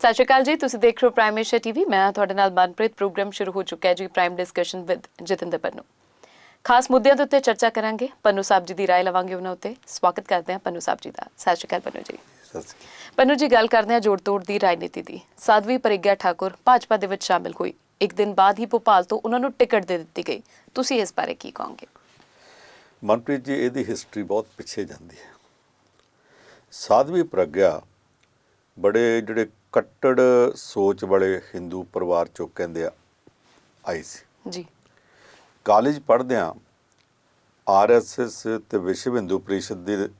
ਸਤਿ ਸ਼੍ਰੀ ਅਕਾਲ ਜੀ ਤੁਸੀਂ ਦੇਖ ਰਹੇ ਹੋ ਪ੍ਰਾਈਮ ਏਸ਼ੀਆ ਟੀਵੀ ਮੈਂ ਹਾਂ ਤੁਹਾਡੇ ਨਾਲ ਮਨਪ੍ਰੀਤ ਪ੍ਰੋਗਰਾਮ ਸ਼ੁਰੂ ਹੋ ਚੁੱਕਾ ਹੈ ਜੀ prime discussion with Jatinder Pannu ਖਾਸ ਮੁੱਦਿਆਂ ਦੇ ਉੱਤੇ ਚਰਚਾ ਕਰਾਂਗੇ ਪੰਨੂ ਸਾਹਿਬ ਜੀ ਦੀ رائے ਲਵਾਂਗੇ ਉਹਨਾਂ ਉੱਤੇ ਸਵਾਗਤ ਕਰਦੇ ਹਾਂ ਪੰਨੂ ਸਾਹਿਬ ਜੀ ਦਾ ਸਤਿ ਸ਼੍ਰੀ ਅਕਾਲ ਪੰਨੂ ਜੀ ਸਤਿ ਸ੍ਰੀ ਅਕਾਲ ਪੰਨੂ ਜੀ ਗੱਲ ਕਰਦੇ ਹਾਂ ਜੋੜ ਤੋੜ ਦੀ ਰਾਜਨੀਤੀ ਦੀ ਸਾਧਵੀ ਪ੍ਰਗਿਆ ਠਾਕੁਰ ਭਾਜਪਾ ਦੇ ਵਿੱਚ ਸ਼ਾਮਿਲ ਹੋਈ ਇੱਕ ਦਿਨ ਬਾਅਦ ਹੀ ਭੋਪਾਲ ਤੋਂ ਉਹਨਾਂ ਨੂੰ ਟਿਕਟ ਦੇ ਦਿੱਤੀ ਗਈ ਤੁਸੀਂ ਇਸ ਬਾਰੇ ਕੀ ਕਹੋਗੇ ਮਨਪ੍ਰੀਤ ਜੀ ਇਹਦੀ ਹਿਸਟਰੀ ਬਹੁਤ ਪਿੱਛੇ ਜਾਂਦੀ ਹੈ ਸਾਧਵੀ ਪ੍ਰਗਿਆ ਬੜੇ ਜਿਹੜੇ ਕੱਟੜ ਸੋਚ ਵਾਲੇ ਹਿੰਦੂ ਪਰਿਵਾਰ ਚੋਂ ਕਹਿੰਦੇ ਆ ਆਈ ਸੀ। ਜੀ। ਕਾਲਜ ਪੜ੍ਹਦਿਆਂ ਆਰਐਸਐਸ ਤੇ ਵਿਸ਼ਵ ਹਿੰਦੂ ਪ੍ਰੀਸ਼ਦ ਦੀ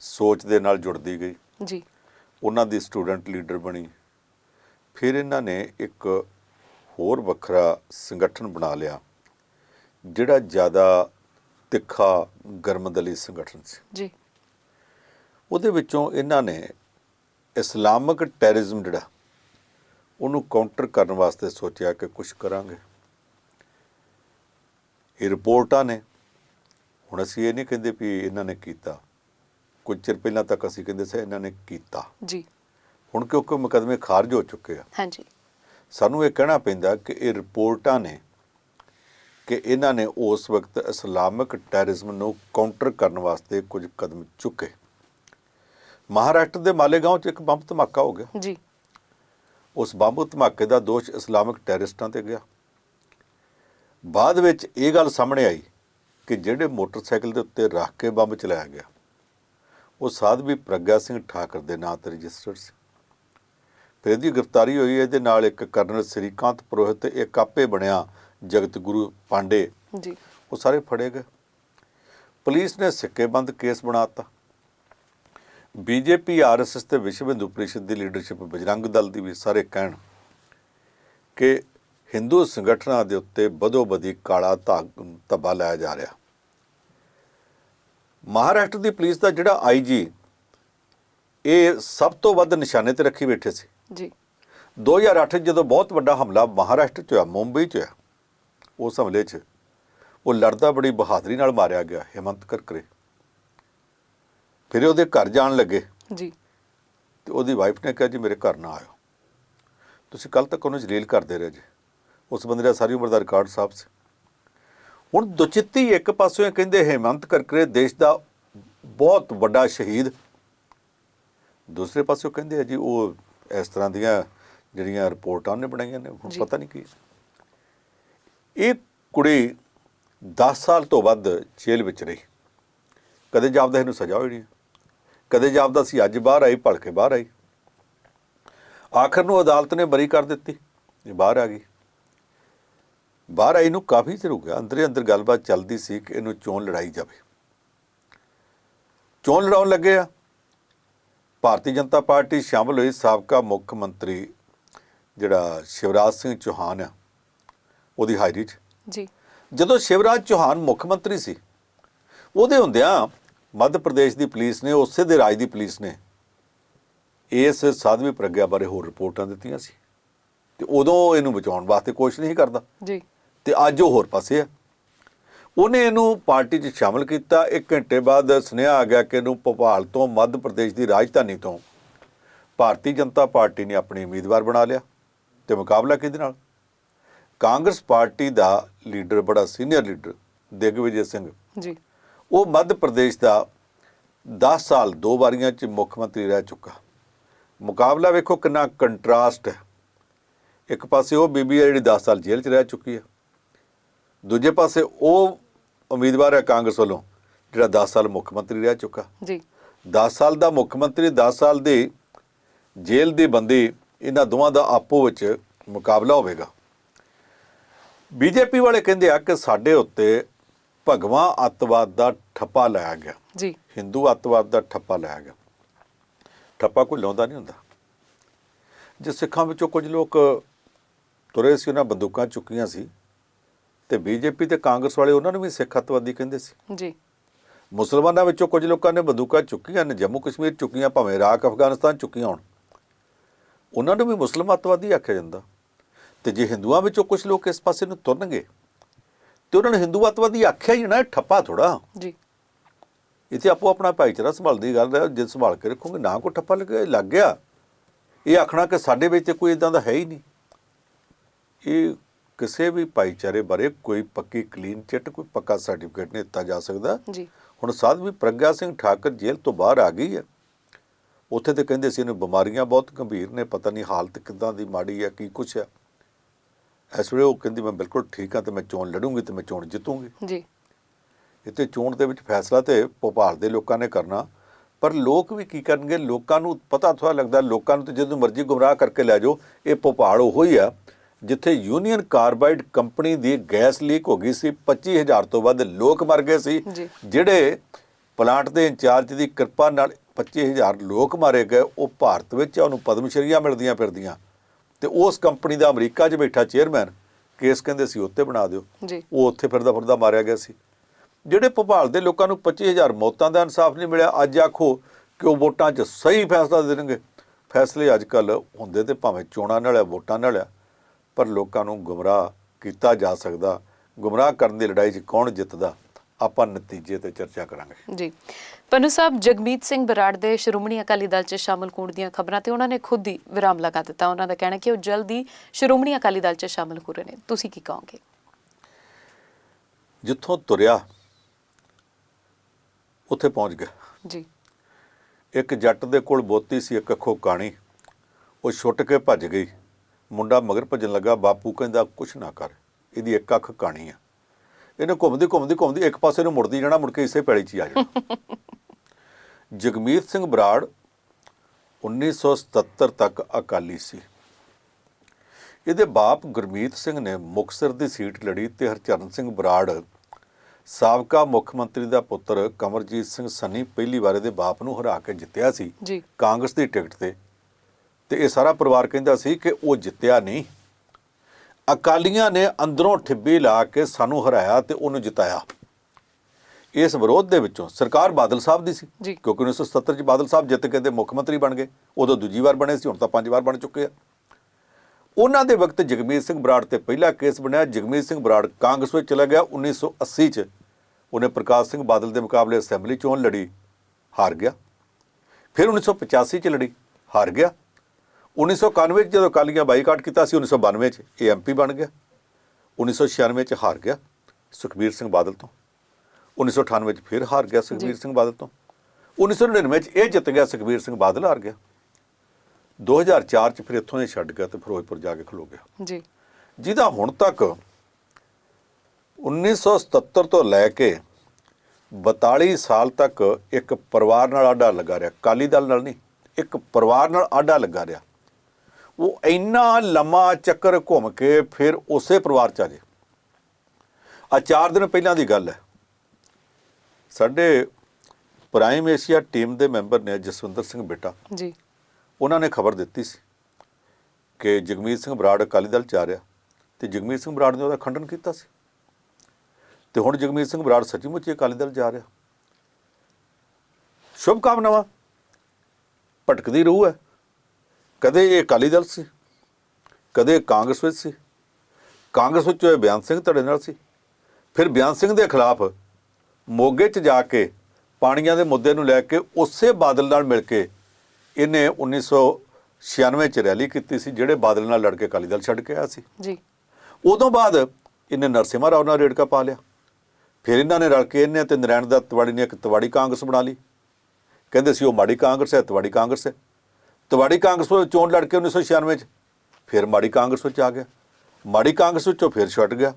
ਸੋਚ ਦੇ ਨਾਲ ਜੁੜਦੀ ਗਈ। ਜੀ। ਉਹਨਾਂ ਦੀ ਸਟੂਡੈਂਟ ਲੀਡਰ ਬਣੀ। ਫਿਰ ਇਹਨਾਂ ਨੇ ਇੱਕ ਹੋਰ ਵੱਖਰਾ ਸੰਗਠਨ ਬਣਾ ਲਿਆ ਜਿਹੜਾ ਜ਼ਿਆਦਾ ਤਿੱਖਾ ਗਰਮਦਲੀ ਸੰਗਠਨ ਸੀ। ਜੀ। ਉਹਦੇ ਵਿੱਚੋਂ ਇਹਨਾਂ ਨੇ ਇਸਲਾਮਿਕ ਟੈਰਰਿਜ਼ਮ ਜਿਹੜਾ ਉਹਨੂੰ ਕਾਊਂਟਰ ਕਰਨ ਵਾਸਤੇ ਸੋਚਿਆ ਕਿ ਕੁਝ ਕਰਾਂਗੇ। ਇਹ ਰਿਪੋਰਟਾਂ ਨੇ ਹੁਣ ਅਸੀਂ ਇਹ ਨਹੀਂ ਕਹਿੰਦੇ ਵੀ ਇਹਨਾਂ ਨੇ ਕੀਤਾ। ਕੁਝ ਚਿਰ ਪਹਿਲਾਂ ਤੱਕ ਅਸੀਂ ਕਹਿੰਦੇ ਸੀ ਇਹਨਾਂ ਨੇ ਕੀਤਾ। ਜੀ। ਹੁਣ ਕਿਉਂਕਿ ਮੁਕਦਮੇ ਖਾਰਜ ਹੋ ਚੁੱਕੇ ਆ। ਹਾਂਜੀ। ਸਾਨੂੰ ਇਹ ਕਹਿਣਾ ਪੈਂਦਾ ਕਿ ਇਹ ਰਿਪੋਰਟਾਂ ਨੇ ਕਿ ਇਹਨਾਂ ਨੇ ਉਸ ਵਕਤ ਇਸਲਾਮਿਕ ਟੈਰਰਿਜ਼ਮ ਨੂੰ ਕਾਊਂਟਰ ਕਰਨ ਵਾਸਤੇ ਕੁਝ ਕਦਮ ਚੁੱਕੇ। ਮਹਾਰਾਸ਼ਟਰ ਦੇ ਮਾਲੇਗਾਂਵ 'ਚ ਇੱਕ ਬੰਬ ਧਮਾਕਾ ਹੋ ਗਿਆ। ਜੀ। ਉਸ ਬੰਬ ਧਮਾਕੇ ਦਾ ਦੋਸ਼ ਇਸਲਾਮਿਕ ਟੈਰਰਿਸਟਾਂ ਤੇ ਗਿਆ। ਬਾਅਦ ਵਿੱਚ ਇਹ ਗੱਲ ਸਾਹਮਣੇ ਆਈ ਕਿ ਜਿਹੜੇ ਮੋਟਰਸਾਈਕਲ ਦੇ ਉੱਤੇ ਰੱਖ ਕੇ ਬੰਬ ਚਲਾਇਆ ਗਿਆ ਉਹ ਸਾਧਵੀ ਪ੍ਰਗਿਆ ਸਿੰਘ ਠਾਕਰ ਦੇ ਨਾਂ ਤੇ ਰਜਿਸਟਰਡ ਸੀ। ਫਿਰ ਇਹਦੀ ਗ੍ਰਿਫਤਾਰੀ ਹੋਈ ਇਹਦੇ ਨਾਲ ਇੱਕ ਕਰਨਲ ਸ੍ਰੀਕਾਂਤ ਪੁਰੋਹਿਤ ਤੇ ਇੱਕ ਆਪੇ ਬਣਿਆ ਜਗਤ ਗੁਰੂ ਪਾਂਡੇ। ਜੀ। ਉਹ ਸਾਰੇ ਫੜੇ ਗਏ। ਪੁਲਿਸ ਨੇ ਸਿੱਕੇਬੰਦ ਕੇਸ ਬਣਾਤਾ ਬੀਜੇਪੀ ਆਰਐਸਐਸ ਤੇ ਵਿਸ਼ਵ ਹਿੰਦੂ ਪ੍ਰੀਸ਼ਦ ਦੀ ਲੀਡਰਸ਼ਿਪ ਬਜਰੰਗ ਦਲ ਦੀ ਵੀ ਸਾਰੇ ਕਹਿਣ ਕਿ ਹਿੰਦੂ ਸੰਗਠਨਾਂ ਦੇ ਉੱਤੇ ਬਦੋ ਬਦੀ ਕਾਲਾ ਧਾਗ- ਧੱਬਾ ਲਾਇਆ ਜਾ ਰਿਹਾ। ਮਹਾਰਾਸ਼ਟਰ ਦੀ ਪੁਲਿਸ ਦਾ ਜਿਹੜਾ ਆਈਜੀ ਇਹ ਸਭ ਤੋਂ ਵੱਧ ਨਿਸ਼ਾਨੇ ਤੇ ਰੱਖੀ ਬੈਠੇ ਸੀ। ਜੀ। 2008 'ਚ ਜਦੋਂ ਬਹੁਤ ਵੱਡਾ ਹਮਲਾ ਮਹਾਰਾਸ਼ਟਰ 'ਚ ਹੋਇਆ ਮੁੰਬਈ 'ਚ ਹੋਇਆ ਉਸ ਹਮਲੇ 'ਚ ਉਹ ਲੜਦਾ ਬੜੀ ਬਹਾਦਰੀ ਨਾਲ ਮਾਰਿਆ ਗਿਆ ਹਿਮੰਤ ਕਰਕਰੇ। ਫਿਰ ਉਹਦੇ ਘਰ ਜਾਣ ਲੱਗੇ। ਜੀ। ਤੇ ਉਹਦੀ ਵਾਈਫ ਨੇ ਕਿਹਾ ਜੀ ਮੇਰੇ ਘਰ ਨਾ ਆਇਓ। ਤੁਸੀਂ ਕੱਲ ਤੱਕ ਉਹਨੂੰ ਜਲੀਲ ਕਰਦੇ ਰਹੇ ਜੀ। ਉਸ ਬੰਦੇ ਦਾ ਸਾਰੀ ਉਮਰ ਦਾ ਰਿਕਾਰਡ ਸਾਫ਼ ਸੀ। ਹੁਣ ਦੁਚਿੱਤੀ ਇੱਕ ਪਾਸੋਂ ਇਹ ਕਹਿੰਦੇ ਹਿਮੰਤ ਕਰਕਰੇ ਦੇਸ਼ ਦਾ ਬਹੁਤ ਵੱਡਾ ਸ਼ਹੀਦ। ਦੂਸਰੇ ਪਾਸੋਂ ਕਹਿੰਦੇ ਆ ਜੀ ਉਹ ਇਸ ਤਰ੍ਹਾਂ ਦੀਆਂ ਜਿਹੜੀਆਂ ਰਿਪੋਰਟਾਂ ਉਹਨੇ ਬਣਾਈਆਂ ਨੇ ਹੁਣ। ਪਤਾ ਨਹੀਂ ਕੀ ਇਹ ਕੁੜੀ 10 ਸਾਲ ਤੋਂ ਵੱਧ ਜੇਲ੍ਹ ਵਿੱਚ ਰਹੀ। ਕਦੇ ਜਾਪਦਾ ਇਹਨੂੰ ਸਜ਼ਾ ਹੋਈ ਨਹੀਂ। ਕਦੇ ਜਾਪਦਾ ਸੀ ਅੱਜ ਬਾਹਰ ਆਈ ਭਲਕੇ ਬਾਹਰ ਆਈ। ਆਖਰ ਨੂੰ ਅਦਾਲਤ ਨੇ ਬਰੀ ਕਰ ਦਿੱਤੀ ਇਹ ਬਾਹਰ ਆ ਗਈ। ਬਾਹਰ ਆਈ ਨੂੰ ਕਾਫੀ ਚਿਰ ਹੋ ਗਿਆ ਅੰਦਰੇ ਅੰਦਰ ਗੱਲਬਾਤ ਚੱਲਦੀ ਸੀ ਕਿ ਇਹਨੂੰ ਚੋਣ ਲੜਾਈ ਜਾਵੇ। ਚੋਣ ਲੜਾਉਣ ਲੱਗੇ ਆ। ਭਾਰਤੀ ਜਨਤਾ ਪਾਰਟੀ ਸ਼ਾਮਲ ਹੋਈ ਸਾਬਕਾ ਮੁੱਖ ਮੰਤਰੀ ਜਿਹੜਾ ਸ਼ਿਵਰਾਜ ਸਿੰਘ ਚੌਹਾਨ ਆ ਉਹਦੀ ਹਾਜ਼ਰੀ 'ਚ। ਜੀ। ਜਦੋਂ ਸ਼ਿਵਰਾਜ ਚੌਹਾਨ ਮੁੱਖ ਮੰਤਰੀ ਸੀ ਉਹਦੇ ਹੁੰਦਿਆਂ ਮੱਧ ਪ੍ਰਦੇਸ਼ ਦੀ ਪੁਲਿਸ ਨੇ ਉਸੇ ਦੇ ਰਾਜ ਦੀ ਪੁਲਿਸ ਨੇ ਇਸ ਸਾਧਵੀ ਪ੍ਰਗਿਆ ਬਾਰੇ ਹੋਰ ਰਿਪੋਰਟਾਂ ਦਿੱਤੀਆਂ ਸੀ। ਤੇ ਉਦੋਂ ਇਹਨੂੰ ਬਚਾਉਣ ਵਾਸਤੇ ਕੋਸ਼ਿਸ਼ ਨਹੀਂ ਕਰਦਾ। ਜੀ। ਤੇ ਅੱਜ ਉਹ ਹੋਰ ਪਾਸੇ ਆ। ਉਹਨੇ ਇਹਨੂੰ ਪਾਰਟੀ 'ਚ ਸ਼ਾਮਲ ਕੀਤਾ। ਇੱਕ ਘੰਟੇ ਬਾਅਦ ਸੁਨੇਹਾ ਆ ਗਿਆ ਕਿ ਇਹਨੂੰ ਭੋਪਾਲ ਤੋਂ ਮੱਧ ਪ੍ਰਦੇਸ਼ ਦੀ ਰਾਜਧਾਨੀ ਤੋਂ ਭਾਰਤੀ ਜਨਤਾ ਪਾਰਟੀ ਨੇ ਆਪਣੀ ਉਮੀਦਵਾਰ ਬਣਾ ਲਿਆ ਤੇ ਮੁਕਾਬਲਾ ਕਿਹਦੇ ਨਾਲ? ਕਾਂਗਰਸ ਪਾਰਟੀ ਦਾ ਲੀਡਰ ਬੜਾ ਸੀਨੀਅਰ ਲੀਡਰ ਦਿਗਵਿਜੇ ਸਿੰਘ। ਜੀ। ਉਹ ਮੱਧ ਪ੍ਰਦੇਸ਼ ਦਾ 10 ਸਾਲ ਦੋ ਵਾਰੀਆਂ 'ਚ ਮੁੱਖ ਮੰਤਰੀ ਰਹਿ ਚੁੱਕਾ। ਮੁਕਾਬਲਾ ਵੇਖੋ ਕਿੰਨਾ ਕੰਟਰਾਸਟ ਹੈ। ਇੱਕ ਪਾਸੇ ਉਹ ਬੀਬੀ ਹੈ ਜਿਹੜੀ 10 ਸਾਲ ਜੇਲ੍ਹ 'ਚ ਰਹਿ ਚੁੱਕੀ ਹੈ। ਦੂਜੇ ਪਾਸੇ ਉਹ ਉਮੀਦਵਾਰ ਹੈ ਕਾਂਗਰਸ ਵੱਲੋਂ ਜਿਹੜਾ 10 ਸਾਲ ਮੁੱਖ ਮੰਤਰੀ ਰਹਿ ਚੁੱਕਾ। ਜੀ। 10 ਸਾਲ ਦਾ ਮੁੱਖ ਮੰਤਰੀ 10 ਸਾਲ ਦੀ ਜੇਲ੍ਹ ਦੀ ਬੰਦੀ ਇਹਨਾਂ ਦੋਵਾਂ ਦਾ ਆਪੋ ਵਿੱਚ ਮੁਕਾਬਲਾ ਹੋਵੇਗਾ। ਬੀਜੇਪੀ ਵਾਲੇ ਕਹਿੰਦੇ ਆ ਕਿ ਸਾਡੇ ਉੱਤੇ ਭਗਵਾਂ ਅੱਤਵਾਦ ਦਾ ਠੱਪਾ ਲਾਇਆ ਗਿਆ। ਜੀ। ਹਿੰਦੂ ਅੱਤਵਾਦ ਦਾ ਠੱਪਾ ਲਾਇਆ ਗਿਆ। ਠੱਪਾ ਕੋਈ ਲਾਉਂਦਾ ਨਹੀਂ ਹੁੰਦਾ। ਜੇ ਸਿੱਖਾਂ ਵਿੱਚੋਂ ਕੁਝ ਲੋਕ ਤੁਰੇ ਸੀ ਉਹਨਾਂ ਬੰਦੂਕਾਂ ਚੁੱਕੀਆਂ ਸੀ ਤੇ ਬੀਜੇਪੀ ਤੇ ਕਾਂਗਰਸ ਵਾਲੇ ਉਹਨਾਂ ਨੂੰ ਵੀ ਸਿੱਖ ਅੱਤਵਾਦੀ ਕਹਿੰਦੇ ਸੀ। ਜੀ। ਮੁਸਲਮਾਨਾਂ ਵਿੱਚੋਂ ਕੁਝ ਲੋਕਾਂ ਨੇ ਬੰਦੂਕਾਂ ਚੁੱਕੀਆਂ ਨੇ ਜੰਮੂ ਕਸ਼ਮੀਰ ਚੁੱਕੀਆਂ ਭਾਵੇਂ ਇਰਾਕ ਅਫਗਾਨਿਸਤਾਨ ਚੁੱਕੀਆਂ ਹੋਣ। ਉਹਨਾਂ ਨੂੰ ਵੀ ਮੁਸਲਮਾਨ ਅੱਤਵਾਦੀ ਆਖਿਆ ਜਾਂਦਾ। ਤੇ ਜੇ ਹਿੰਦੂਆਂ ਵਿੱਚੋਂ ਕੁਝ ਲੋਕ ਇਸ ਪਾਸੇ ਨੂੰ ਤੁਰਨਗੇ ਤੇ ਉਹਨਾਂ ਨੂੰ ਹਿੰਦੂ ਅੱਤਵਾਦੀ ਆਖਿਆ ਹੀ ਨਾ ਇਹ ਠੱਪਾ ਥੋੜਾ ਜੀ। ਇੱਥੇ ਆਪੋ ਆਪਣਾ ਭਾਈਚਾਰਾ ਸੰਭਾਲਦੀ ਗੱਲ ਹੈ ਜੇ ਸੰਭਾਲ ਕੇ ਰੱਖੋਗੇ ਨਾ ਕੋਈ ਠੱਪਾ ਲੱਗੇ ਲੱਗ ਗਿਆ। ਇਹ ਆਖਣਾ ਕਿ ਸਾਡੇ ਵਿੱਚ ਕੋਈ ਇਦਾਂ ਦਾ ਹੈ ਹੀ ਨਹੀਂ। ਇਹ ਕਿਸੇ ਵੀ ਭਾਈਚਾਰੇ ਬਾਰੇ ਕੋਈ ਪੱਕੀ ਕਲੀਨ ਚਿੱਟ ਕੋਈ ਪੱਕਾ ਸਰਟੀਫਿਕੇਟ ਨਹੀਂ ਦਿੱਤਾ ਜਾ ਸਕਦਾ। ਜੀ। ਹੁਣ ਸਾਧਵੀ ਪ੍ਰਗਿਆ ਸਿੰਘ ਠਾਕਰ ਜੇਲ੍ਹ ਤੋਂ ਬਾਹਰ ਆ ਗਈ ਹੈ। ਉੱਥੇ ਤੇ ਕਹਿੰਦੇ ਸੀ ਇਹਨੂੰ ਬਿਮਾਰੀਆਂ ਬਹੁਤ ਗੰਭੀਰ ਨੇ ਪਤਾ ਨਹੀਂ ਹਾਲਤ ਕਿੱਦਾਂ ਦੀ ਮਾੜੀ ਹੈ ਕੀ ਕੁਛ ਹੈ। ਇਸ ਵੇਲੇ ਉਹ ਕਹਿੰਦੀ ਮੈਂ ਬਿਲਕੁਲ ਠੀਕ ਹਾਂ ਤੇ ਮੈਂ ਚੋਣ ਲੜੂੰਗੀ ਤੇ ਮੈਂ ਚੋਣ ਜਿੱਤੂੰਗੀ। ਜੀ। ਇੱਥੇ ਚੋਣ ਦੇ ਵਿੱਚ ਫੈਸਲਾ ਤੇ ਭੋਪਾਲ ਦੇ ਲੋਕਾਂ ਨੇ ਕਰਨਾ। ਪਰ ਲੋਕ ਵੀ ਕੀ ਕਰਨਗੇ? ਲੋਕਾਂ ਨੂੰ ਪਤਾ ਥੋੜਾ ਲੱਗਦਾ ਲੋਕਾਂ ਨੂੰ ਤੇ ਜਦੋਂ ਮਰਜ਼ੀ ਗੁੰਮਰਾਹ ਕਰਕੇ ਲੈ ਜਾਓ ਇਹ ਭੋਪਾਲ ਉਹ ਹੀ ਆ ਜਿੱਥੇ ਯੂਨੀਅਨ ਕਾਰਬਾਈਡ ਕੰਪਨੀ ਦੀ ਗੈਸ ਲੀਕ ਹੋ ਗਈ ਸੀ 25000 ਤੋਂ ਵੱਧ ਲੋਕ ਮਰ ਗਏ ਸੀ। ਜਿਹੜੇ ਪਲਾਂਟ ਦੇ ਇੰਚਾਰਜ ਦੀ ਕਿਰਪਾ ਨਾਲ 25000 ਲੋਕ ਮਾਰੇ ਗਏ ਉਹ ਭਾਰਤ ਵਿੱਚ ਉਹਨੂੰ ਪਦਮ ਸ਼੍ਰੀਆਂ ਮਿਲਦੀਆਂ ਫਿਰਦੀਆਂ। ਤੇ ਉਸ ਕੰਪਨੀ ਦਾ ਅਮਰੀਕਾ 'ਚ ਬੈਠਾ ਚੇਅਰਮੈਨ ਕੇਸ ਕਹਿੰਦੇ ਸੀ ਉੱਤੇ ਬਣਾ ਦਿਓ। ਉਹ ਉੱਥੇ ਫਿਰਦਾ ਫਿਰਦਾ ਮਾਰਿਆ ਗਿਆ ਸੀ। ਜਿਹੜੇ ਭੋਪਾਲ ਦੇ ਲੋਕਾਂ ਨੂੰ 25000 ਮੌਤਾਂ ਦਾ ਇਨਸਾਫ ਨਹੀਂ ਮਿਲਿਆ ਅੱਜ ਆਖੋ ਕਿ ਉਹ ਵੋਟਾਂ 'ਚ ਸਹੀ ਫੈਸਲਾ ਦੇ ਦੇਣਗੇ। ਫੈਸਲੇ ਅੱਜ ਕੱਲ ਹੁੰਦੇ ਤੇ ਭਾਵੇਂ ਚੋਣਾਂ ਨਾਲ ਆ ਵੋਟਾਂ ਨਾਲ ਆ ਪਰ ਲੋਕਾਂ ਨੂੰ ਗੁੰਮਰਾਹ ਕੀਤਾ ਜਾ ਸਕਦਾ। ਗੁੰਮਰਾਹ ਕਰਨ ਦੀ ਲੜਾਈ 'ਚ ਕੌਣ ਜਿੱਤਦਾ? ਆਪਾਂ ਨਤੀਜੇ ਤੇ ਚਰਚਾ ਕਰਾਂਗੇ। ਜੀ। ਪਨੂ ਸਾਹਿਬ ਜਗਮੀਤ ਸਿੰਘ ਬਰਾੜ ਦੇ ਸ਼੍ਰੋਮਣੀ ਅਕਾਲੀ ਦਲ 'ਚ ਸ਼ਾਮਲ ਹੋਣ ਦੀਆਂ ਖਬਰਾਂ ਤੇ ਉਹਨਾਂ ਨੇ ਖੁਦ ਹੀ ਵਿਰਾਮ ਲਗਾ ਦਿੱਤਾ। ਉਹਨਾਂ ਦਾ ਕਹਿਣਾ ਕਿ ਉਹ ਜਲਦੀ ਸ਼੍ਰੋਮਣੀ ਅਕਾਲੀ ਦਲ 'ਚ ਸ਼ਾਮਲ ਹੋ ਰਹੇ ਨੇ। ਤੁਸੀਂ ਕੀ ਕਹੋਗੇ? ਜਿੱਥੋਂ ਤੁਰਿਆ ਉੱਥੇ ਪਹੁੰਚ ਗਿਆ। ਜੀ। ਇੱਕ ਜੱਟ ਦੇ ਕੋਲ ਬੋਤੀ ਸੀ ਇੱਕ ਅੱਖੋਂ ਕਾਣੀ। ਉਹ ਛੁੱਟ ਕੇ ਭੱਜ ਗਈ। ਮੁੰਡਾ ਮਗਰ ਭੱਜਣ ਲੱਗਾ। ਬਾਪੂ ਕਹਿੰਦਾ ਕੁਛ ਨਾ ਕਰ। ਇਹਦੀ ਇੱਕ ਅੱਖ ਕਾਣੀ ਆ। ਇਹਨੇ ਘੁੰਮਦੀ ਘੁੰਮਦੀ ਘੁੰਮਦੀ ਇੱਕ ਪਾਸੇ ਨੂੰ ਮੁੜਦੀ ਜਾਣਾ ਮੁੜ ਕੇ ਇਸੇ ਪੈੜੀ 'ਚ ਹੀ ਆ ਜਾਣਾ ਜਗਮੀਤ ਸਿੰਘ ਬਰਾੜ 1977 ਤੱਕ ਅਕਾਲੀ ਸੀ। ਇਹਦੇ ਬਾਪ ਗੁਰਮੀਤ ਸਿੰਘ ਨੇ ਮੁਕਤਸਰ ਦੀ ਸੀਟ ਲੜੀ ਤੇ ਹਰਚਰਨ ਸਿੰਘ ਬਰਾੜ ਸਾਬਕਾ ਮੁੱਖ ਮੰਤਰੀ ਦਾ ਪੁੱਤਰ ਕਮਰਜੀਤ ਸਿੰਘ ਸੰਨੀ ਪਹਿਲੀ ਵਾਰ ਇਹਦੇ ਬਾਪ ਨੂੰ ਹਰਾ ਕੇ ਜਿੱਤਿਆ ਸੀ। ਕਾਂਗਰਸ ਦੀ ਟਿਕਟ ਤੇ। ਤੇ ਇਹ ਸਾਰਾ ਪਰਿਵਾਰ ਕਹਿੰਦਾ ਸੀ ਕਿ ਉਹ ਜਿੱਤਿਆ ਨਹੀਂ। ਅਕਾਲੀਆਂ ਨੇ ਅੰਦਰੋਂ ਠਿੱਬੀ ਲਾ ਕੇ ਸਾਨੂੰ ਹਰਾਇਆ ਤੇ ਉਹਨੂੰ ਜਿਤਾਇਆ। ਇਸ ਵਿਰੋਧ ਦੇ ਵਿੱਚੋਂ ਸਰਕਾਰ ਬਾਦਲ ਸਾਹਿਬ ਦੀ ਸੀ। ਕਿਉਂਕਿ 1977 ਚ ਬਾਦਲ ਸਾਹਿਬ ਜਿੱਤ ਕੇ ਤੇ ਮੁੱਖ ਮੰਤਰੀ ਬਣ ਗਏ। ਉਦੋਂ ਦੂਜੀ ਵਾਰ ਬਣੇ ਸੀ ਹੁਣ ਤਾਂ ਪੰਜ ਵਾਰ ਬਣ ਚੁੱਕੇ ਆ। ਉਹਨਾਂ ਦੇ ਵਕਤ ਜਗਮੀਤ ਸਿੰਘ ਬਰਾੜ ਤੇ ਪਹਿਲਾ ਕੇਸ ਬਣਿਆ। ਜਗਮੀਤ ਸਿੰਘ ਬਰਾੜ ਕਾਂਗਰਸ ਵਿੱਚ ਚਲਾ ਗਿਆ। 1980 ਚ ਉਹਨੇ ਪ੍ਰਕਾਸ਼ ਸਿੰਘ ਬਾਦਲ ਦੇ ਮੁਕਾਬਲੇ ਅਸੈਂਬਲੀ ਚੋਣ ਲੜੀ ਹਾਰ ਗਿਆ। ਫਿਰ 1985 ਚ ਲੜੀ ਹਾਰ ਗਿਆ। 1991 ਚ ਜਦੋਂ ਅਕਾਲੀਆਂ ਬਾਈਕਾਟ ਕੀਤਾ ਸੀ 1992 ਚ ਇਹ ਐਮਪੀ ਬਣ ਗਿਆ। 1996 ਚ ਹਾਰ ਗਿਆ ਸੁਖਬੀਰ ਸਿੰਘ ਬਾਦਲ ਤੋਂ। 1998 ਚ ਫਿਰ ਹਾਰ ਗਿਆ ਸੁਖਬੀਰ। ਸਿੰਘ ਬਾਦਲ ਤੋਂ। 1999 ਚ ਇਹ ਜਿੱਤ ਗਿਆ ਸੁਖਬੀਰ ਸਿੰਘ ਬਾਦਲ ਹਾਰ ਗਿਆ। 2004 ਚ ਫਿਰ ਇੱਥੋਂ ਹੀ ਛੱਡ ਗਿਆ ਤੇ ਫਿਰੋਜ਼ਪੁਰ ਜਾ ਕੇ ਖਲੋ ਗਿਆ। ਜੀ। ਜਿਹਦਾ ਹੁਣ ਤੱਕ 1977 ਤੋਂ ਲੈ ਕੇ 42 ਸਾਲ ਤੱਕ ਇੱਕ ਪਰਿਵਾਰ ਨਾਲ ਆਡਾ ਲੱਗਾ ਰਿਹਾ। ਕਾਲੀ ਦਲ ਨਾਲ ਨਹੀਂ ਇੱਕ ਪਰਿਵਾਰ ਨਾਲ ਆਡਾ ਲੱਗਾ ਰਿਹਾ। ਉਹ ਇੰਨਾ ਲੰਮਾ ਚੱਕਰ ਘੁੰਮ ਕੇ ਫਿਰ ਉਸੇ ਪਰਿਵਾਰ ਚ ਆ ਜੇ। ਆ ਚਾਰ ਦਿਨ ਪਹਿਲਾਂ ਦੀ ਗੱਲ ਹੈ। ਸਾਡੇ ਪ੍ਰਾਈਮ ਏਸ਼ੀਆ ਟੀਮ ਦੇ ਮੈਂਬਰ ਨੇ ਜਸਵਿੰਦਰ ਸਿੰਘ ਬੇਟਾ। ਜੀ। ਉਹਨਾਂ ਨੇ ਖਬਰ ਦਿੱਤੀ ਸੀ ਕਿ ਜਗਮੀਤ ਸਿੰਘ ਬਰਾੜ ਅਕਾਲੀ ਦਲ ਚ ਆ ਰਿਹਾ ਤੇ ਜਗਮੀਤ ਸਿੰਘ ਬਰਾੜ ਨੇ ਉਹਦਾ ਖੰਡਨ ਕੀਤਾ ਸੀ। ਤੇ ਹੁਣ ਜਗਮੀਤ ਸਿੰਘ ਬਰਾੜ ਸੱਚੀਮੁੱਚ ਹੀ ਅਕਾਲੀ ਦਲ ਜਾ ਰਿਹਾ। ਸ਼ੁਭ ਕਾਮਨਾਵਾਂ। ਭਟਕਦੀ ਰੂਹ ਹੈ। ਕਦੇ ਇਹ ਅਕਾਲੀ ਦਲ ਸੀ ਕਦੇ ਕਾਂਗਰਸ ਵਿੱਚ ਸੀ। ਕਾਂਗਰਸ ਵਿੱਚ ਇਹ ਬਿਆਨ ਸਿੰਘ ਧੜੇ ਨਾਲ ਸੀ। ਫਿਰ ਬਿਆਨ ਸਿੰਘ ਦੇ ਖਿਲਾਫ ਮੋਗੇ 'ਚ ਜਾ ਕੇ ਪਾਣੀਆਂ ਦੇ ਮੁੱਦੇ ਨੂੰ ਲੈ ਕੇ ਉਸੇ ਬਾਦਲ ਨਾਲ ਮਿਲ ਕੇ ਇਹਨੇ 1996 ਚ ਰੈਲੀ ਕੀਤੀ ਸੀ ਜਿਹੜੇ ਬਾਦਲ ਨਾਲ ਲੜ ਕੇ ਅਕਾਲੀ ਦਲ ਛੱਡ ਕੇ ਆਇਆ ਸੀ। ਜੀ। ਉਦੋਂ ਬਾਅਦ ਇਹਨੇ ਨਰਸਿਮਹਾ ਰਾਓ ਨਾਲ ਰੇੜਕਾ ਪਾ ਲਿਆ। ਫਿਰ ਇਹਨਾਂ ਨੇ ਰਲ ਕੇ ਇਹਨੇ ਤੇ ਨਰੈਣ ਦਾ ਤਵਾੜੀ ਨੇ ਇੱਕ ਤਵਾੜੀ ਕਾਂਗਰਸ ਬਣਾ ਲਈ। ਕਹਿੰਦੇ ਸੀ ਉਹ ਮਾੜੀ ਕਾਂਗਰਸ ਹੈ ਤਵਾੜੀ ਕਾਂਗਰਸ ਹੈ। ਤਵਾੜੀ ਕਾਂਗਰਸ ਤੋਂ ਚੋਣ ਲੜ ਕੇ 1996 ਚ ਫਿਰ ਮਾੜੀ ਕਾਂਗਰਸ ਵਿੱਚ ਆ ਗਿਆ। ਮਾੜੀ ਕਾਂਗਰਸ ਵਿੱਚੋਂ ਫਿਰ ਛੱਡ ਗਿਆ।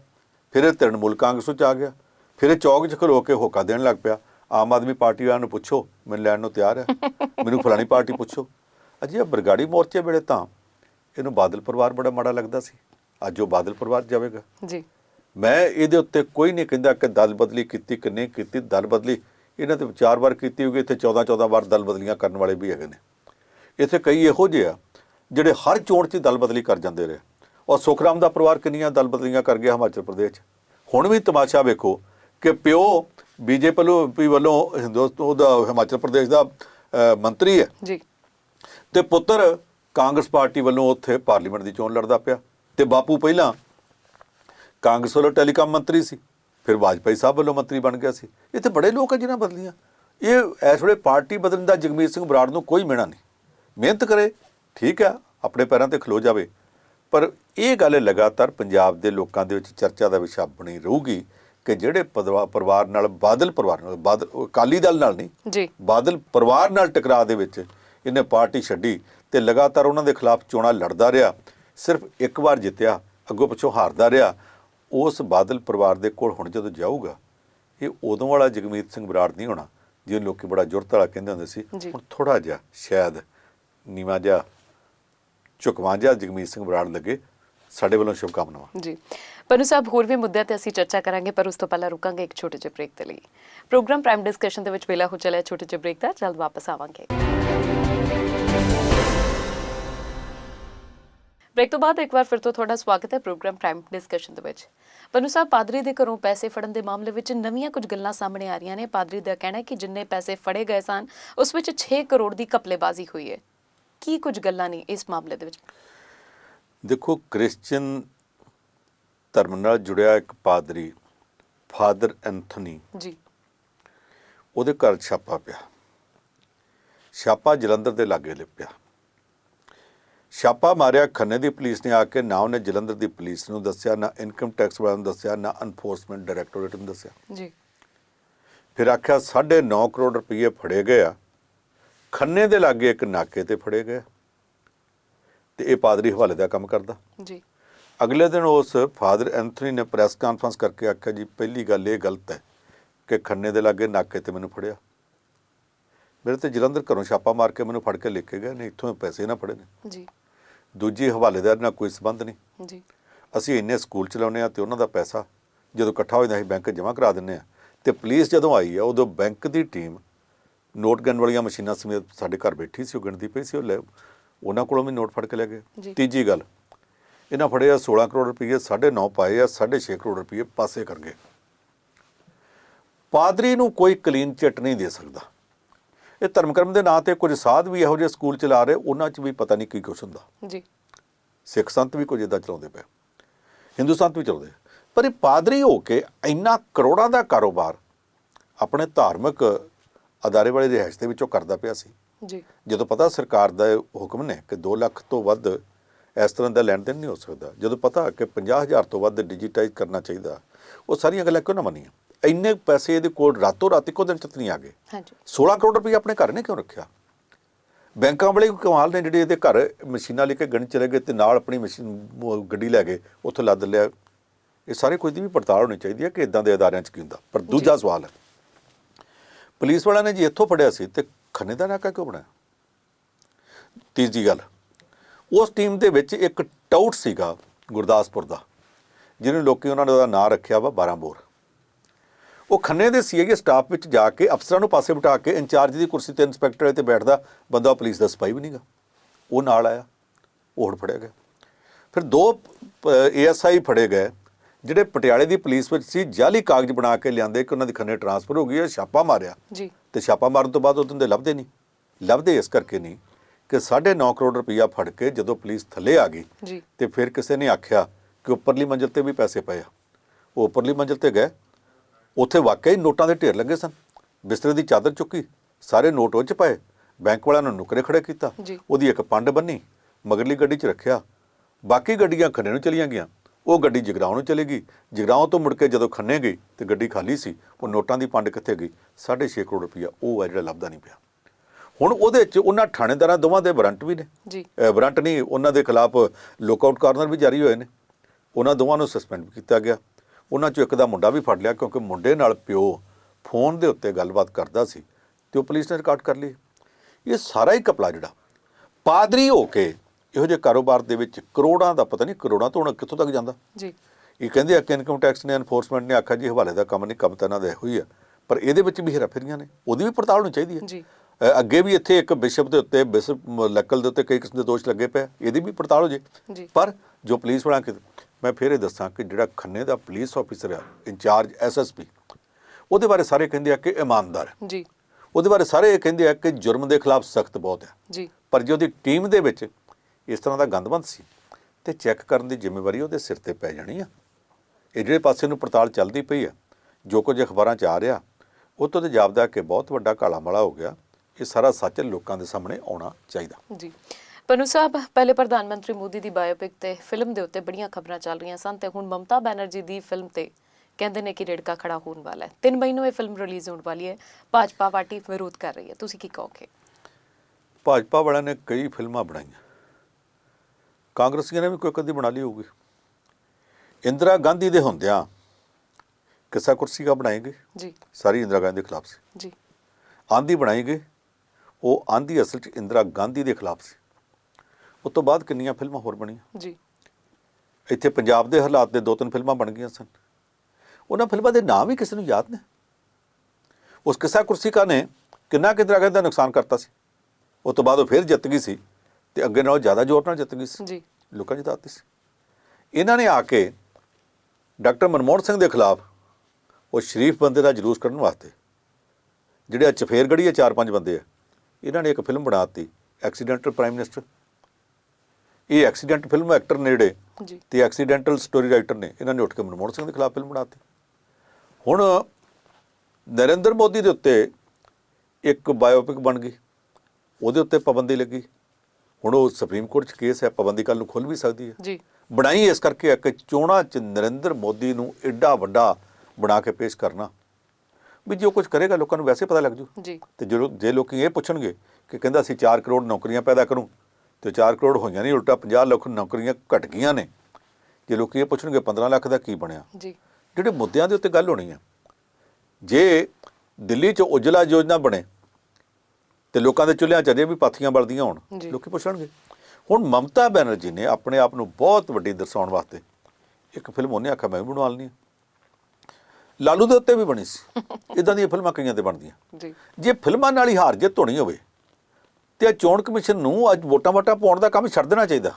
ਫਿਰ ਇਹ ਤ੍ਰਿਣਮੂਲ ਕਾਂਗਰਸ ਵਿੱਚ ਆ ਗਿਆ। ਫਿਰ ਇਹ ਚੌਕ 'ਚ ਖਲੋ ਕੇ ਹੋਕਾ ਦੇਣ ਲੱਗ ਪਿਆ। ਆਮ ਆਦਮੀ ਪਾਰਟੀ ਵਾਲਿਆਂ ਨੂੰ ਪੁੱਛੋ ਮੈਨੂੰ ਲੈਣ ਨੂੰ ਤਿਆਰ ਹੈ? ਮੈਨੂੰ ਫਲਾਣੀ ਪਾਰਟੀ ਪੁੱਛੋ? ਅਜੀ ਇਹ ਬਰਗਾੜੀ ਮੋਰਚੇ ਵੇਲੇ ਤਾਂ ਇਹਨੂੰ ਬਾਦਲ ਪਰਿਵਾਰ ਬੜਾ ਮਾੜਾ ਲੱਗਦਾ ਸੀ। ਅੱਜ ਉਹ ਬਾਦਲ ਪਰਿਵਾਰ ਜਾਵੇਗਾ। ਜੀ। ਮੈਂ ਇਹਦੇ ਉੱਤੇ ਕੋਈ ਨਹੀਂ ਕਹਿੰਦਾ ਕਿ ਦਲ ਬਦਲੀ ਕੀਤੀ ਕਿ ਨਹੀਂ ਕੀਤੀ। ਦਲ ਬਦਲੀ ਇਹਨਾਂ ਤੇ ਚਾਰ ਵਾਰ ਕੀਤੀ ਹੋਗੀ ਇੱਥੇ 14 14 ਵਾਰ ਦਲ ਬਦਲੀਆਂ ਕਰਨ ਵਾਲੇ ਵੀ ਹੈਗੇ ਨੇ। ਇੱਥੇ ਕਈ ਇਹੋ ਜਿਹੇ ਆ ਜਿਹੜੇ ਹਰ ਚੋਣ 'ਚ ਦਲ ਬਦਲੀ ਕਰ ਜਾਂਦੇ ਰਹੇ। ਔਰ ਸੁਖਰਾਮ ਦਾ ਪਰਿਵਾਰ ਕਿੰਨੀਆਂ ਦਲ ਬਦਲੀਆਂ ਕਰ ਗਿਆ ਹਿਮਾਚਲ ਪ੍ਰਦੇਸ਼ 'ਚ। ਹੁਣ ਵੀ ਤਮਾਸ਼ਾ ਵੇਖੋ ਕਿ ਪਿਓ ਬੀਜੇਪੀ ਵੱਲੋਂ ਹਿੰਦੁਸਤਾਨ ਉਹਦਾ ਹਿਮਾਚਲ ਪ੍ਰਦੇਸ਼ ਦਾ ਮੰਤਰੀ ਹੈ। ਜੀ। ਤੇ ਪੁੱਤਰ ਕਾਂਗਰਸ ਪਾਰਟੀ ਵੱਲੋਂ ਉੱਥੇ ਪਾਰਲੀਮੈਂਟ ਦੀ ਚੋਣ ਲੜਦਾ ਪਿਆ। ਤੇ ਬਾਪੂ ਪਹਿਲਾਂ ਕਾਂਗਰਸ ਵੱਲੋਂ ਟੈਲੀਕਾਮ ਮੰਤਰੀ ਸੀ ਫਿਰ ਵਾਜਪਾਈ ਸਾਹਿਬ ਵੱਲੋਂ ਮੰਤਰੀ ਬਣ ਗਿਆ ਸੀ। ਇੱਥੇ ਬੜੇ ਲੋਕ ਆ ਜਿਨ੍ਹਾਂ ਬਦਲੀਆਂ। ਇਹ ਇਸ ਵੇਲੇ ਪਾਰਟੀ ਬਦਲਣ ਦਾ ਜਗਮੀਤ ਸਿੰਘ ਬਰਾੜ ਨੂੰ ਕੋਈ ਮਿਹਣਾ ਨਹੀਂ। ਮਿਹਨਤ ਕਰੇ ਠੀਕ ਆ ਆਪਣੇ ਪੈਰਾਂ ਤੇ ਖਲੋ ਜਾਵੇ ਪਰ ਇਹ ਗੱਲ ਲਗਾਤਾਰ ਪੰਜਾਬ ਦੇ ਲੋਕਾਂ ਦੇ ਵਿੱਚ ਚਰਚਾ ਦਾ ਵਿਸ਼ਾ ਬਣੀ ਰਹੂਗੀ ਕਿ ਜਿਹੜੇ ਪਰਿਵਾ- ਪਰਿਵਾਰ ਨਾਲ ਬਾਦਲ ਪਰਿਵਾਰ ਨਾਲ ਬਾਦਲ ਅਕਾਲੀ ਦਲ ਨਾਲ ਨਹੀਂ ਜੀ ਬਾਦਲ ਪਰਿਵਾਰ ਨਾਲ ਟਕਰਾਅ ਦੇ ਵਿੱਚ ਇਹਨੇ ਪਾਰਟੀ ਛੱਡੀ ਤੇ ਲਗਾਤਾਰ ਉਹਨਾਂ ਦੇ ਖਿਲਾਫ ਚੋਣਾਂ ਲੜਦਾ ਰਿਹਾ ਸਿਰਫ ਇੱਕ ਵਾਰ ਜਿੱਤਿਆ ਅੱਗੋਂ ਪਿੱਛੋਂ ਹਾਰਦਾ ਰਿਹਾ ਉਸ ਬਾਦਲ ਪਰਿਵਾਰ ਦੇ ਕੋਲ ਹੁਣ ਜਦੋਂ ਜਾਊਗਾ ਇਹ ਉਦੋਂ ਵਾਲਾ ਜਗਮੀਤ ਸਿੰਘ ਬਰਾੜ ਨਹੀਂ ਹੋਣਾ ਜਿਹਨੂੰ ਲੋਕੀ ਬੜਾ ਜੁਰਤ ਵਾਲਾ ਕਹਿੰਦੇ ਹੁੰਦੇ ਸੀ। ਹੁਣ ਥੋੜਾ ਜਿਹਾ ਸ਼ਾਇਦ ਨੀਵਾਂ ਜਿਹਾ ਝੁਕਵਾਂ ਜਿਹਾ ਜਗਮੀਤ ਸਿੰਘ ਬਰਾੜ ਲੱਗੇ। ਸਾਡੇ ਵੱਲੋਂ ਸ਼ੁਭਕਾਮਨਾਵਾਂ। ਜੀ। ਪਨੂ ਸਾਹਿਬ, ਹੋਰ ਵੀ ਮੁੱਦਿਆਂ ਤੇ ਅਸੀਂ ਚਰਚਾ ਕਰਾਂਗੇ, ਪਰ ਉਸ ਤੋਂ ਪਹਿਲਾਂ ਰੁਕਾਂਗੇ ਇੱਕ ਛੋਟੇ ਜਿਹੇ ਬ੍ਰੇਕ ਦੇ ਲਈ। ਪ੍ਰੋਗਰਾਮ ਪ੍ਰਾਈਮ ਡਿਸਕਸ਼ਨ ਦੇ ਵਿੱਚ ਵੇਲਾ ਹੋ ਚੱਲਿਆ ਛੋਟੇ ਜਿਹੇ ਬ੍ਰੇਕ ਦਾ। ਜਲਦ ਵਾਪਸ ਆਵਾਂਗੇ। ਬ੍ਰੇਕ ਤੋਂ ਬਾਅਦ ਇੱਕ ਵਾਰ ਫਿਰ ਤੋਂ ਤੁਹਾਡਾ ਸਵਾਗਤ ਹੈ ਪ੍ਰੋਗਰਾਮ ਪ੍ਰਾਈਮ ਡਿਸਕਸ਼ਨ ਦੇ ਵਿੱਚ। ਪਨੂ ਸਾਹਿਬ, ਪਾਦਰੀ ਦੇ ਘਰੋਂ ਪੈਸੇ ਫੜਨ ਦੇ ਮਾਮਲੇ ਵਿੱਚ ਨਵੀਆਂ ਕੁਝ ਗੱਲਾਂ ਸਾਹਮਣੇ ਆ ਰਹੀਆਂ ਨੇ। ਪਾਦਰੀ ਦਾ ਕਹਿਣਾ ਹੈ ਕਿ ਜਿੰਨੇ ਪੈਸੇ ਫੜੇ ਗਏ ਸਨ, ਉਸ ਵਿੱਚ 6 ਕਰੋੜ ਦੀ ਕਪਲੇਬਾਜ਼ੀ ਹੋਈ ਹੈ। ਕੀ ਕੁਝ ਗੱਲਾਂ ਨੇ ਇਸ ਮਾਮਲੇ ਦੇ ਵਿੱਚ? ਦੇਖੋ ਕ੍ਰਿਸਚੀਅਨ ਧਰਮ ਨਾਲ ਜੁੜਿਆ ਇੱਕ ਪਾਦਰੀ ਫਾਦਰ ਐਂਥਨੀ ਜੀ। ਉਹਦੇ ਘਰ ਛਾਪਾ ਪਿਆ। ਛਾਪਾ ਜਲੰਧਰ ਦੇ ਲਾਗੇ ਲਿਪਿਆ। ਛਾਪਾ ਮਾਰਿਆ ਖੰਨੇ ਦੀ ਪੁਲਿਸ ਨੇ ਆ ਕੇ ਨਾ ਉਹਨੇ ਜਲੰਧਰ ਦੀ ਪੁਲਿਸ ਨੂੰ ਦੱਸਿਆ ਨਾ ਇਨਕਮ ਟੈਕਸ ਵਾਲਿਆਂ ਨੂੰ ਦੱਸਿਆ ਨਾ ਐਨਫੋਰਸਮੈਂਟ ਡਾਇਰੈਕਟੋਰੇਟ ਨੂੰ ਦੱਸਿਆ। ਜੀ। ਫਿਰ ਆਖਿਆ 9.5 ਕਰੋੜ ਰੁਪਏ ਫੜੇ ਗਏ ਆ। ਖੰਨੇ ਦੇ ਲਾਗੇ ਇੱਕ ਨਾਕੇ ਤੇ ਫੜੇ ਗਏ ਤੇ ਇਹ ਪਾਦਰੀ ਹਵਾਲੇ ਦਾ ਕੰਮ ਕਰਦਾ। ਜੀ। ਅਗਲੇ ਦਿਨ ਉਸ ਫਾਦਰ ਐਂਥਨੀ ਨੇ ਪ੍ਰੈਸ ਕਾਨਫਰੰਸ ਕਰਕੇ ਆਖਿਆ ਜੀ ਪਹਿਲੀ ਗੱਲ ਇਹ ਗਲਤ ਹੈ ਕਿ ਖੰਨੇ ਦੇ ਲਾਗੇ ਨਾਕੇ ਤੇ ਮੈਨੂੰ ਫੜਿਆ। ਮੇਰੇ ਤੇ ਜਲੰਧਰ ਘਰੋਂ ਛਾਪਾ ਮਾਰ ਕੇ ਮੈਨੂੰ ਫੜ ਕੇ ਲੈ ਕੇ ਗਏ ਨੇ ਇੱਥੋਂ ਪੈਸੇ ਨਾ ਫੜੇ ਨੇ। ਜੀ। ਦੂਜੀ ਹਵਾਲੇਦਾਰ ਨਾਲ ਕੋਈ ਸਬੰਧ ਨਹੀਂ। ਜੀ। ਅਸੀਂ ਇੰਨੇ ਸਕੂਲ ਚਲਾਉਂਦੇ ਆ ਤੇ ਉਹਨਾਂ ਦਾ ਪੈਸਾ ਜਦੋਂ ਇਕੱਠਾ ਹੋ ਜਾਂਦਾ ਅਸੀਂ ਬੈਂਕ ਜਮ੍ਹਾਂ ਕਰਾ ਦਿੰਨੇ ਆ ਤੇ ਪੁਲਿਸ ਜਦੋਂ ਆਈ ਆ ਉਦੋਂ ਬੈਂਕ ਦੀ ਟੀਮ ਨੋਟ ਗਨ ਵਾਲੀਆਂ ਮਸ਼ੀਨਾਂ ਸਮੇਤ ਸਾਡੇ ਘਰ ਬੈਠੀ ਸੀ ਉਹ ਗਿਣਦੀ ਪਈ ਸੀ ਉਹ ਲੈ ਉਹਨਾਂ ਕੋਲੋਂ ਵੀ ਨੋਟ ਫੜ ਕੇ ਲੈ। ਗਏ। ਤੀਜੀ ਗੱਲ ਇਹਨਾਂ ਫੜੇ ਆ 16 ਕਰੋੜ ਰੁਪਏ 9.5 ਪਾਏ ਆ 6.5 ਕਰੋੜ ਰੁਪਏ ਪਾਸੇ ਕਰ ਗਏ। ਪਾਦਰੀ ਨੂੰ ਕੋਈ ਕਲੀਨ ਚਿੱਟ ਨਹੀਂ ਦੇ ਸਕਦਾ। ਇਹ ਧਰਮ ਕਰਮ ਦੇ ਨਾਂ ਤੇ ਕੁਝ ਸਾਧ ਵੀ ਇਹੋ ਜਿਹੇ ਸਕੂਲ ਚਲਾ ਰਹੇ ਉਹਨਾਂ 'ਚ ਵੀ ਪਤਾ ਨਹੀਂ ਕੀ ਕੁਛ ਹੁੰਦਾ। ਜੀ। ਸਿੱਖ ਸੰਤ ਵੀ ਕੁਝ ਇਦਾਂ ਚਲਾਉਂਦੇ ਪਏ ਹਿੰਦੂ ਸੰਤ ਵੀ ਚਲਾਉਂਦੇ ਪਰ ਇਹ ਪਾਦਰੀ ਹੋ ਕੇ ਇੰਨਾ ਕਰੋੜਾਂ ਦਾ ਕਾਰੋਬਾਰ ਆਪਣੇ ਧਾਰਮਿਕ ਅਦਾਰੇ ਵਾਲੇ ਰਿਹਾਇਸ਼ ਦੇ ਵਿੱਚੋਂ ਕਰਦਾ ਪਿਆ ਸੀ। ਜੀ। ਜਦੋਂ ਪਤਾ ਸਰਕਾਰ ਦਾ ਹੁਕਮ ਨੇ ਕਿ 2 ਲੱਖ ਤੋਂ ਵੱਧ ਇਸ ਤਰ੍ਹਾਂ ਦਾ ਲੈਣ ਦੇਣ ਨਹੀਂ ਹੋ ਸਕਦਾ ਜਦੋਂ ਪਤਾ ਕਿ 50000 ਤੋਂ ਵੱਧ ਡਿਜੀਟਾਈਜ਼ ਕਰਨਾ ਚਾਹੀਦਾ ਉਹ ਸਾਰੀਆਂ ਗੱਲਾਂ ਕਿਉਂ ਨਾ ਮੰਨੀਆਂ? ਇੰਨੇ ਪੈਸੇ ਇਹਦੇ ਕੋਲ ਰਾਤੋਂ ਰਾਤ ਇੱਕੋ ਦਿਨ ਚ ਨਹੀਂ ਆ ਗਏ। ਹਾਂਜੀ। 16 ਕਰੋੜ ਰੁਪਏ ਆਪਣੇ ਘਰ ਨੇ ਕਿਉਂ ਰੱਖਿਆ? ਬੈਂਕਾਂ ਵਾਲੇ ਕਮਾਲ ਨੇ ਜਿਹੜੇ ਇਹਦੇ ਘਰ ਮਸ਼ੀਨਾਂ ਲੈ ਕੇ ਗਣ ਚਲੇ ਗਏ ਤੇ ਨਾਲ ਆਪਣੀ ਮਸ਼ੀਨ ਗੱਡੀ ਲੈ ਗਏ ਉੱਥੇ ਲੱਦ ਲਿਆ। ਇਹ ਸਾਰੇ ਕੋਈ ਦੀ ਵੀ ਪੜਤਾਲ ਹੋਣੀ ਚਾਹੀਦੀ ਹੈ ਕਿ ਇਦਾਂ ਦੇ ਅਦਾਰਿਆਂ 'ਚ ਕੀ ਹੁੰਦਾ? ਪਰ ਦੂਜਾ ਸਵਾਲ ਹੈ। ਪੁਲਿਸ ਵਾਲਿਆਂ ਨੇ ਜੀ ਇੱਥੋਂ ਫੜਿਆ ਸੀ ਤੇ ਖੰਨੇ ਦਾ ਨਾਕਾ ਕਿਉਂ ਬਣਾਇਆ? ਤੀਜੀ ਗੱਲ, ਉਸ ਟੀਮ ਦੇ ਵਿੱਚ ਇੱਕ ਟਾਊਟ ਸੀਗਾ ਗੁਰਦਾਸਪੁਰ ਦਾ, ਜਿਹਨੂੰ ਲੋਕੀ ਉਹਨਾਂ ਨੇ ਉਹਦਾ ਨਾਂ ਰੱਖਿਆ ਵਾ 12 ਬੋਰ ਉਹ ਖੰਨੇ ਦੇ ਸੀਆਈਏ ਸਟਾਫ ਵਿੱਚ ਜਾ ਕੇ ਅਫਸਰਾਂ ਨੂੰ ਪਾਸੇ ਬਿਠਾ ਕੇ ਇੰਚਾਰਜ ਦੀ ਕੁਰਸੀ ਤੇ ਇੰਸਪੈਕਟਰ ਤੇ ਬੈਠਦਾ, ਬੰਦਾ ਪੁਲਿਸ ਦਾ ਸਿਪਾਹੀ ਵੀ ਨਹੀਂਗਾ। ਉਹ ਨਾਲ ਆਇਆ, ਉਹ ਹੁਣ ਫੜਿਆ ਗਿਆ। ਫਿਰ ਦੋ ਏਐਸਆਈ ਫੜੇ ਗਏ। ਜਿਹੜੇ ਪਟਿਆਲੇ ਦੀ ਪੁਲਿਸ ਵਿੱਚ ਸੀ ਜਾਲੀ ਕਾਗਜ਼ ਬਣਾ ਕੇ ਲਿਆਂਦੇ ਕਿ ਉਹਨਾਂ ਦੀ ਖੰਨੇ ਟਰਾਂਸਫਰ ਹੋ ਗਈ ਹੈ ਛਾਪਾ ਮਾਰਿਆ। ਜੀ। ਤੇ ਛਾਪਾ ਮਾਰਨ ਤੋਂ ਬਾਅਦ ਉਹ ਤੁੰਦੇ ਲੱਭਦੇ ਨਹੀਂ। ਲੱਭਦੇ ਇਸ ਕਰਕੇ ਨਹੀਂ ਕਿ 9.5 ਕਰੋੜ ਰੁਪਈਆ ਫੜ ਕੇ ਜਦੋਂ ਪੁਲਿਸ ਥੱਲੇ ਆ ਗਈ ਜੀ। ਤੇ ਫਿਰ ਕਿਸੇ ਨੇ ਆਖਿਆ ਕਿ ਉੱਪਰਲੀ ਮੰਜ਼ਲ ਤੇ ਵੀ ਪੈਸੇ ਪਏ ਆ। ਉਹ ਉੱਪਰਲੀ ਮੰਜ਼ਲ ਤੇ ਗਏ। ਉੱਥੇ ਵਾਕਈ ਨੋਟਾਂ ਦੇ ਢੇਰ ਲੱਗੇ ਸਨ। ਬਿਸਤਰੇ ਦੀ ਚਾਦਰ ਚੁੱਕੀ ਸਾਰੇ ਨੋਟ ਉਹ 'ਚ ਪਏ। ਬੈਂਕ ਵਾਲਿਆਂ ਨੂੰ ਨੁਕਰੇ ਖੜੇ ਕੀਤਾ। ਉਹਦੀ ਇੱਕ ਪੰਡ ਬੰਨੀ ਮਗਰਲੀ ਗੱਡੀ 'ਚ ਰੱਖਿਆ। ਬਾਕੀ ਗੱਡੀਆਂ ਖੰਨੇ ਨੂੰ ਚਲੀਆਂ ਗਈਆਂ। ਉਹ ਗੱਡੀ ਜਗਰਾਉਂ ਨੂੰ ਚਲੀ ਗਈ। ਜਗਰਾਉਂ ਤੋਂ ਮੁੜ ਕੇ ਜਦੋਂ ਖੰਨੇ ਗਈ ਤੇ ਗੱਡੀ ਖਾਲੀ ਸੀ ਉਹ ਨੋਟਾਂ ਦੀ ਪੰਡ ਕਿੱਥੇ ਗਈ? 6.5 ਕਰੋੜ ਰੁਪਈਆ ਉਹ ਹੈ ਜਿਹੜਾ ਲੱਭਦਾ ਨਹੀਂ ਪਿਆ। ਹੁਣ ਉਹਦੇ 'ਚ ਉਹਨਾਂ ਥਾਣੇਦਾਰਾਂ ਦੋਵਾਂ ਦੇ ਵਾਰੰਟ ਵੀ ਨੇ। ਜੀ। ਵਾਰੰਟ ਨਹੀਂ ਉਹਨਾਂ ਦੇ ਖਿਲਾਫ ਲੁੱਕਆਊਟ ਕਾਰਨਰ ਵੀ ਜਾਰੀ ਹੋਏ ਨੇ। ਉਹਨਾਂ ਦੋਵਾਂ ਨੂੰ ਸਸਪੈਂਡ ਵੀ ਕੀਤਾ ਗਿਆ। ਉਹਨਾਂ ਚੋਂ ਇੱਕ ਦਾ ਮੁੰਡਾ ਵੀ ਫੜ ਲਿਆ ਕਿਉਂਕਿ ਮੁੰਡੇ ਨਾਲ ਪਿਓ ਫੋਨ ਦੇ ਉੱਤੇ ਗੱਲਬਾਤ ਕਰਦਾ ਸੀ ਤੇ ਉਹ ਪੁਲਿਸ ਨੇ ਰਿਕਾਰਡ ਕਰ ਲਈ। ਇਹ ਸਾਰਾ ਹੀ ਕਪਲਾ ਜਿਹੜਾ। ਪਾਦਰੀ ਹੋ ਕੇ ਇਹੋ ਜਿਹੇ ਕਾਰੋਬਾਰ ਦੇ ਵਿੱਚ ਕਰੋੜਾਂ ਦਾ ਪਤਾ ਨਹੀਂ ਕਰੋੜਾਂ ਤੋਂ ਹੁਣ ਕਿੱਥੋਂ ਤੱਕ ਜਾਂਦਾ? ਜੀ। ਇਹ ਕਹਿੰਦੇ ਆ ਕਿ ਇਨਕਮ ਟੈਕਸ ਨੇ ਐਨਫੋਰਸਮੈਂਟ ਨੇ ਆਖਿਆ ਜੀ ਹਵਾਲੇ ਦਾ ਕੰਮ ਨਹੀਂ ਕੰਮ ਤਾਂ ਇਹਨਾਂ ਦਾ ਇਹੋ ਹੀ ਆ। ਪਰ ਇਹਦੇ ਵਿੱਚ ਵੀ ਹੇਰਾਫੇਰੀਆਂ ਨੇ ਉਹਦੀ ਵੀ ਪੜਤਾਲ ਹੋਣੀ ਚਾਹੀਦੀ ਹੈ। ਜੀ। ਅੱਗੇ ਵੀ ਇੱਥੇ ਇੱਕ ਬਿਸ਼ਪ ਦੇ ਉੱਤੇ ਬਿਸ਼ਪ ਲੱਕਲ ਦੇ ਉੱਤੇ ਕਈ ਕਿਸਮ ਦੇ ਦੋਸ਼ ਲੱਗੇ ਪਏ ਇਹਦੀ ਵੀ ਪੜਤਾਲ ਹੋ ਜੇ। ਜੀ। ਪਰ ਜੋ ਪੁਲਿਸ ਵਾਲਾ ਕਿ ਮੈਂ ਫਿਰ ਇਹ ਦੱਸਾਂ ਕਿ ਜਿਹੜਾ ਖੰਨੇ ਦਾ ਪੁਲਿਸ ਆਫੀਸਰ ਆ ਇੰਚਾਰਜ ਐਸਐਸਪੀ ਉਹਦੇ ਬਾਰੇ ਸਾਰੇ ਕਹਿੰਦੇ ਆ ਕਿ ਇਮਾਨਦਾਰ ਜੀ। ਉਹਦੇ ਬਾਰੇ ਸਾਰੇ ਇਹ ਕਹਿੰਦੇ ਆ ਕਿ ਜੁਰਮ ਦੇ ਖਿਲਾਫ ਸਖਤ ਬਹੁਤ ਹੈ। ਜੀ। ਪਰ ਜੇ ਉਹਦੀ ਟੀਮ ਦੇ ਵਿੱਚ ਇਸ ਤਰ੍ਹਾਂ ਦਾ ਗੰਦਬੰਦ ਸੀ ਤੇ ਚੈੱਕ ਕਰਨ ਦੀ ਜ਼ਿੰਮੇਵਾਰੀ ਉਹਦੇ ਸਿਰ ਤੇ ਪੈ ਜਾਣੀ ਆ। ਇਹ ਜਿਹੜੇ ਪਾਸੇ ਨੂੰ ਪੜਤਾਲ ਚੱਲਦੀ ਪਈ ਆ ਜੋ ਕੁਝ ਅਖਬਾਰਾਂ 'ਚ ਆ ਰਿਹਾ ਉਹ ਤੋਂ ਤੇ ਜਾਪਦਾ ਕਿ ਬਹੁਤ ਵੱਡਾ ਕਾਲਾ ਮਾਲਾ ਹੋ ਗਿਆ। ਇਹ ਸਾਰਾ ਸੱਚ ਲੋਕਾਂ ਦੇ ਸਾਹਮਣੇ ਆਉਣਾ ਚਾਹੀਦਾ। ਜੀ। ਪਨੂ ਸਾਹਿਬ ਪਹਿਲੇ ਪ੍ਰਧਾਨ ਮੰਤਰੀ ਮੋਦੀ ਦੀ ਬਾਇਓਪਿਕ ਤੇ ਫਿਲਮ ਦੇ ਉੱਤੇ ਬੜੀਆਂ ਖਬਰਾਂ ਚੱਲ ਰਹੀਆਂ ਸਨ ਤੇ ਹੁਣ ਮਮਤਾ ਬੈਨਰਜੀ ਦੀ ਫਿਲਮ ਤੇ ਕਹਿੰਦੇ ਨੇ ਕਿ ਰੇੜਕਾ ਖੜਾ ਹੋਣ ਵਾਲਾ ਹੈ। 3 ਮਈ ਨੂੰ ਇਹ ਫਿਲਮ ਰਿਲੀਜ਼ ਹੋਣ ਵਾਲੀ ਹੈ। ਭਾਜਪਾ ਪਾਰਟੀ ਵਿਰੋਧ ਕਰ ਰਹੀ ਹੈ। ਤੁਸੀਂ ਕੀ ਕਹੋਗੇ? ਭਾਜਪਾ ਵਾਲਿਆਂ ਨੇ ਕਈ ਫਿਲਮਾਂ ਬਣਾਈਆਂ। ਕਾਂਗਰਸੀਆਂ ਨੇ ਵੀ ਕੋਈ ਕਦੀ ਬਣਾ ਲਈ ਹੋਊਗੀ। ਇੰਦਰਾ ਗਾਂਧੀ ਦੇ ਹੁੰਦਿਆਂ ਕਿਸਾ ਕੁਰਸੀ ਕਾ ਬਣਾਏਗੇ? ਜੀ। ਸਾਰੀ ਇੰਦਰਾ ਗਾਂਧੀ ਦੇ ਖਿਲਾਫ ਸੀ। ਜੀ। ਆਂਦੀ ਬਣਾਏਗੇ ਉਹ ਆਂਦੀ ਅਸਲ 'ਚ ਇੰਦਰਾ ਗਾਂਧੀ ਦੇ ਖਿਲਾਫ ਸੀ। ਉਸ ਤੋਂ ਬਾਅਦ ਕਿੰਨੀਆਂ ਫਿਲਮਾਂ ਹੋਰ ਬਣੀਆਂ? ਜੀ। ਇੱਥੇ ਪੰਜਾਬ ਦੇ ਹਾਲਾਤ ਦੇ ਦੋ ਤਿੰਨ ਫਿਲਮਾਂ ਬਣ ਗਈਆਂ ਸਨ। ਉਹਨਾਂ ਫਿਲਮਾਂ ਦੇ ਨਾਮ ਹੀ ਕਿਸੇ ਨੂੰ ਯਾਦ ਨੇ? ਉਸ ਕਿਸਾ ਕੁਰਸੀ ਕਾ ਨੇ ਕਿੰਨਾ ਕਿੰਨਾ ਕਹਿੰਦਾ ਨੁਕਸਾਨ ਕਰਤਾ ਸੀ। ਉਸ ਤੋਂ ਬਾਅਦ ਉਹ ਫਿਰ ਜਿੱਤ ਗਈ ਸੀ। ਤੇ ਅੱਗੇ ਨਾਲੋਂ ਜ਼ਿਆਦਾ ਜ਼ੋਰ ਨਾਲ ਜਿੱਤ ਗਈ ਸੀ। ਜੀ। ਲੋਕਾਂ ਜਿਤਾਤੀ ਸੀ। ਇਹਨਾਂ ਨੇ ਆ ਕੇ ਡਾਕਟਰ ਮਨਮੋਹਨ ਸਿੰਘ ਦੇ ਖਿਲਾਫ ਉਹ ਸ਼ਰੀਫ ਬੰਦੇ ਦਾ ਜਲੂਸ ਕੱਢਣ ਵਾਸਤੇ ਜਿਹੜੇ ਚਫੇਰ ਗੜੀ ਆ ਚਾਰ ਪੰਜ ਬੰਦੇ ਆ ਇਹਨਾਂ ਨੇ ਇੱਕ ਫਿਲਮ ਬਣਾਤੀ ਐਕਸੀਡੈਂਟਲ ਪ੍ਰਾਈਮ ਮਿਨਿਸਟਰ। ਇਹ ਐਕਸੀਡੈਂਟ ਫਿਲਮ ਐਕਟਰ ਨੇ ਜਿਹੜੇ ਜੀ। ਤੇ ਐਕਸੀਡੈਂਟਲ ਸਟੋਰੀ ਰਾਈਟਰ ਨੇ ਇਹਨਾਂ ਨੇ ਉੱਠ ਕੇ ਮਨਮੋਹਨ ਸਿੰਘ ਦੇ ਖਿਲਾਫ ਫਿਲਮ ਬਣਾਤੀ ਹੁਣ ਨਰਿੰਦਰ ਮੋਦੀ ਦੇ ਉੱਤੇ ਇੱਕ ਬਾਇਓਪਿਕ ਬਣ ਗਈ ਉਹਦੇ ਉੱਤੇ ਪਾਬੰਦੀ ਲੱਗੀ। ਹੁਣ ਉਹ ਸੁਪਰੀਮ ਕੋਰਟ 'ਚ ਕੇਸ ਹੈ ਪਾਬੰਦੀ ਕੱਲ ਨੂੰ ਖੁੱਲ ਵੀ ਸਕਦੀ ਹੈ। ਜੀ। ਬਣਾਈ ਇਸ ਕਰਕੇ ਹੈ ਕਿ ਚੋਣਾਂ 'ਚ ਨਰਿੰਦਰ ਮੋਦੀ ਨੂੰ ਐਡਾ ਵੱਡਾ ਬਣਾ ਕੇ ਪੇਸ਼ ਕਰਨਾ। ਵੀ ਜੋ ਕੁਝ ਕਰੇਗਾ ਲੋਕਾਂ ਨੂੰ ਵੈਸੇ ਪਤਾ ਲੱਗ ਜੂ। ਜੀ। ਤੇ ਜੋ ਜੇ ਲੋਕੀ ਇਹ ਪੁੱਛਣਗੇ ਕਿ ਕਹਿੰਦਾ ਅਸੀਂ 4 ਕਰੋੜ ਨੌਕਰੀਆਂ ਪੈਦਾ ਕਰੂੰ ਤੇ 4 ਕਰੋੜ ਹੋਈਆਂ ਨਹੀਂ ਉਲਟਾ 50 ਲੱਖ ਨੌਕਰੀਆਂ ਘਟ ਗਈਆਂ ਨੇ ਜੇ ਲੋਕੀ ਇਹ ਪੁੱਛਣਗੇ 15 ਲੱਖ ਦਾ ਕੀ ਬਣਿਆ? ਜੀ। ਜਿਹੜੇ ਮੁੱਦਿਆਂ ਦੇ ਉੱਤੇ ਗੱਲ ਹੋਣੀ ਹੈ ਜੇ ਦਿੱਲੀ 'ਚ ਉਜਲਾ ਯੋਜਨਾ ਬਣੇ ਤੇ ਲੋਕਾਂ ਦੇ ਚੁੱਲ੍ਹਿਆਂ 'ਚ ਅਜੇ ਵੀ ਪਾਥੀਆਂ ਬਲਦੀਆਂ ਹੋਣ। ਜੀ। ਲੋਕੀ ਪੁੱਛਣਗੇ। ਹੁਣ ਮਮਤਾ ਬੈਨਰਜੀ ਨੇ ਆਪਣੇ ਆਪ ਨੂੰ ਬਹੁਤ ਵੱਡੀ ਦਰਸਾਉਣ ਵਾਸਤੇ ਇੱਕ ਫਿਲਮ ਉਹਨੇ ਆਖਿਆ ਮੈਂ ਵੀ ਬਣਵਾ ਲੈਣੀ ਲਾਲੂ ਦੇ ਉੱਤੇ ਵੀ ਬਣੀ ਸੀ। ਇਦਾਂ ਦੀਆਂ ਫਿਲਮਾਂ ਕਈਆਂ ਤੇ ਬਣਦੀਆਂ। ਜੀ। ਜੇ ਫਿਲਮਾਂ ਨਾਲ ਹੀ ਹਾਰ ਜਿੱਤ ਹੋਣੀ ਹੋਵੇ ਤੇ ਇਹ ਚੋਣ ਕਮਿਸ਼ਨ ਨੂੰ ਅੱਜ ਵੋਟਾਂ ਵਾਟਾਂ ਪਾਉਣ ਦਾ ਕੰਮ ਛੱਡ ਦੇਣਾ ਚਾਹੀਦਾ।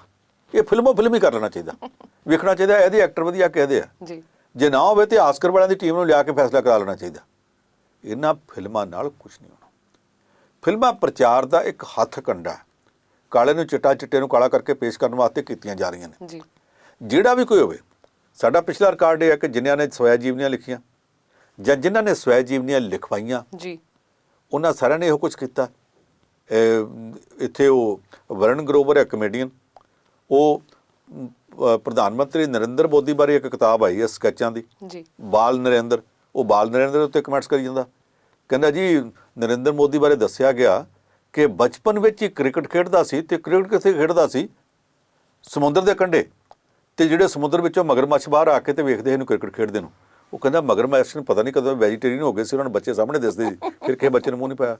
ਇਹ ਫਿਲਮੋ ਫਿਲਮ ਹੀ ਕਰ ਲੈਣਾ ਚਾਹੀਦਾ। ਵੇਖਣਾ ਚਾਹੀਦਾ ਇਹਦੇ ਐਕਟਰ ਵਧੀਆ ਕਿਹਦੇ ਆ। ਜੀ। ਜੇ ਨਾ ਹੋਵੇ ਤੇ ਆਸਕਰ ਵਾਲਿਆਂ ਦੀ ਟੀਮ ਨੂੰ ਲਿਆ ਕੇ ਫੈਸਲਾ ਕਰਾ ਲੈਣਾ ਚਾਹੀਦਾ। ਇਹਨਾਂ ਫਿਲਮਾਂ ਨਾਲ ਕੁਝ ਨਹੀਂ ਹੋਣਾ। ਫਿਲਮਾਂ ਪ੍ਰਚਾਰ ਦਾ ਇੱਕ ਹੱਥ ਕੰਡਾ ਕਾਲੇ ਨੂੰ ਚਿੱਟਾ ਚਿੱਟੇ ਨੂੰ ਕਾਲਾ ਕਰਕੇ ਪੇਸ਼ ਕਰਨ ਵਾਸਤੇ ਕੀਤੀਆਂ ਜਾ ਰਹੀਆਂ ਨੇ। ਜੀ। ਜਿਹੜਾ ਵੀ ਕੋਈ ਹੋਵੇ ਸਾਡਾ ਪਿਛਲਾ ਰਿਕਾਰਡ ਇਹ ਹੈ ਕਿ ਜਿਨ੍ਹਾਂ ਨੇ ਸਵੈ ਜੀਵਨੀਆਂ ਲਿਖੀਆਂ ਜਾਂ ਜਿਨ੍ਹਾਂ ਨੇ ਸਵੈ ਜੀਵਨੀਆਂ ਲਿਖਵਾਈਆਂ ਜੀ। ਉਹਨਾਂ ਸਾਰਿਆਂ ਨੇ ਇਹੋ ਕੁਝ ਕੀਤਾ। ਇੱਥੇ ਉਹ ਵਰਨ ਗਰੋਵਰ ਹੈ ਕਮੇਡੀਅਨ ਉਹ ਪ੍ਰਧਾਨ ਮੰਤਰੀ ਨਰਿੰਦਰ ਮੋਦੀ ਬਾਰੇ ਇੱਕ ਕਿਤਾਬ ਆਈ ਹੈ ਸਕੈਚਾਂ ਦੀ। ਜੀ। ਬਾਲ ਨਰਿੰਦਰ ਉਹ ਬਾਲ ਨਰਿੰਦਰ ਉੱਤੇ ਕਮੈਂਟਸ ਕਰੀ ਜਾਂਦਾ। ਕਹਿੰਦਾ ਜੀ ਨਰਿੰਦਰ ਮੋਦੀ ਬਾਰੇ ਦੱਸਿਆ ਗਿਆ ਕਿ ਬਚਪਨ ਵਿੱਚ ਹੀ ਕ੍ਰਿਕਟ ਖੇਡਦਾ ਸੀ ਤੇ ਕ੍ਰਿਕਟ ਕਿੱਥੇ ਖੇਡਦਾ ਸੀ? ਸਮੁੰਦਰ ਦੇ ਕੰਢੇ। ਤੇ ਜਿਹੜੇ ਸਮੁੰਦਰ ਵਿੱਚੋਂ ਮਗਰਮੱਛ ਬਾਹਰ ਆ ਕੇ ਤੇ ਵੇਖਦੇ ਇਹਨੂੰ ਕ੍ਰਿਕਟ ਖੇਡਦੇ ਨੂੰ। ਉਹ ਕਹਿੰਦਾ ਮਗਰਮੱਛ ਨੂੰ ਪਤਾ ਨਹੀਂ ਕਦੋਂ ਵੈਜੀਟੇਰੀਅਨ ਹੋ ਗਏ ਸੀ ਉਹਨਾਂ ਨੂੰ ਬੱਚੇ ਸਾਹਮਣੇ ਦਿਸਦੇ ਸੀ ਫਿਰ ਕਿਸੇ ਬੱਚੇ ਨੂੰ ਮੂੰਹ ਨਹੀਂ ਪਾਇਆ।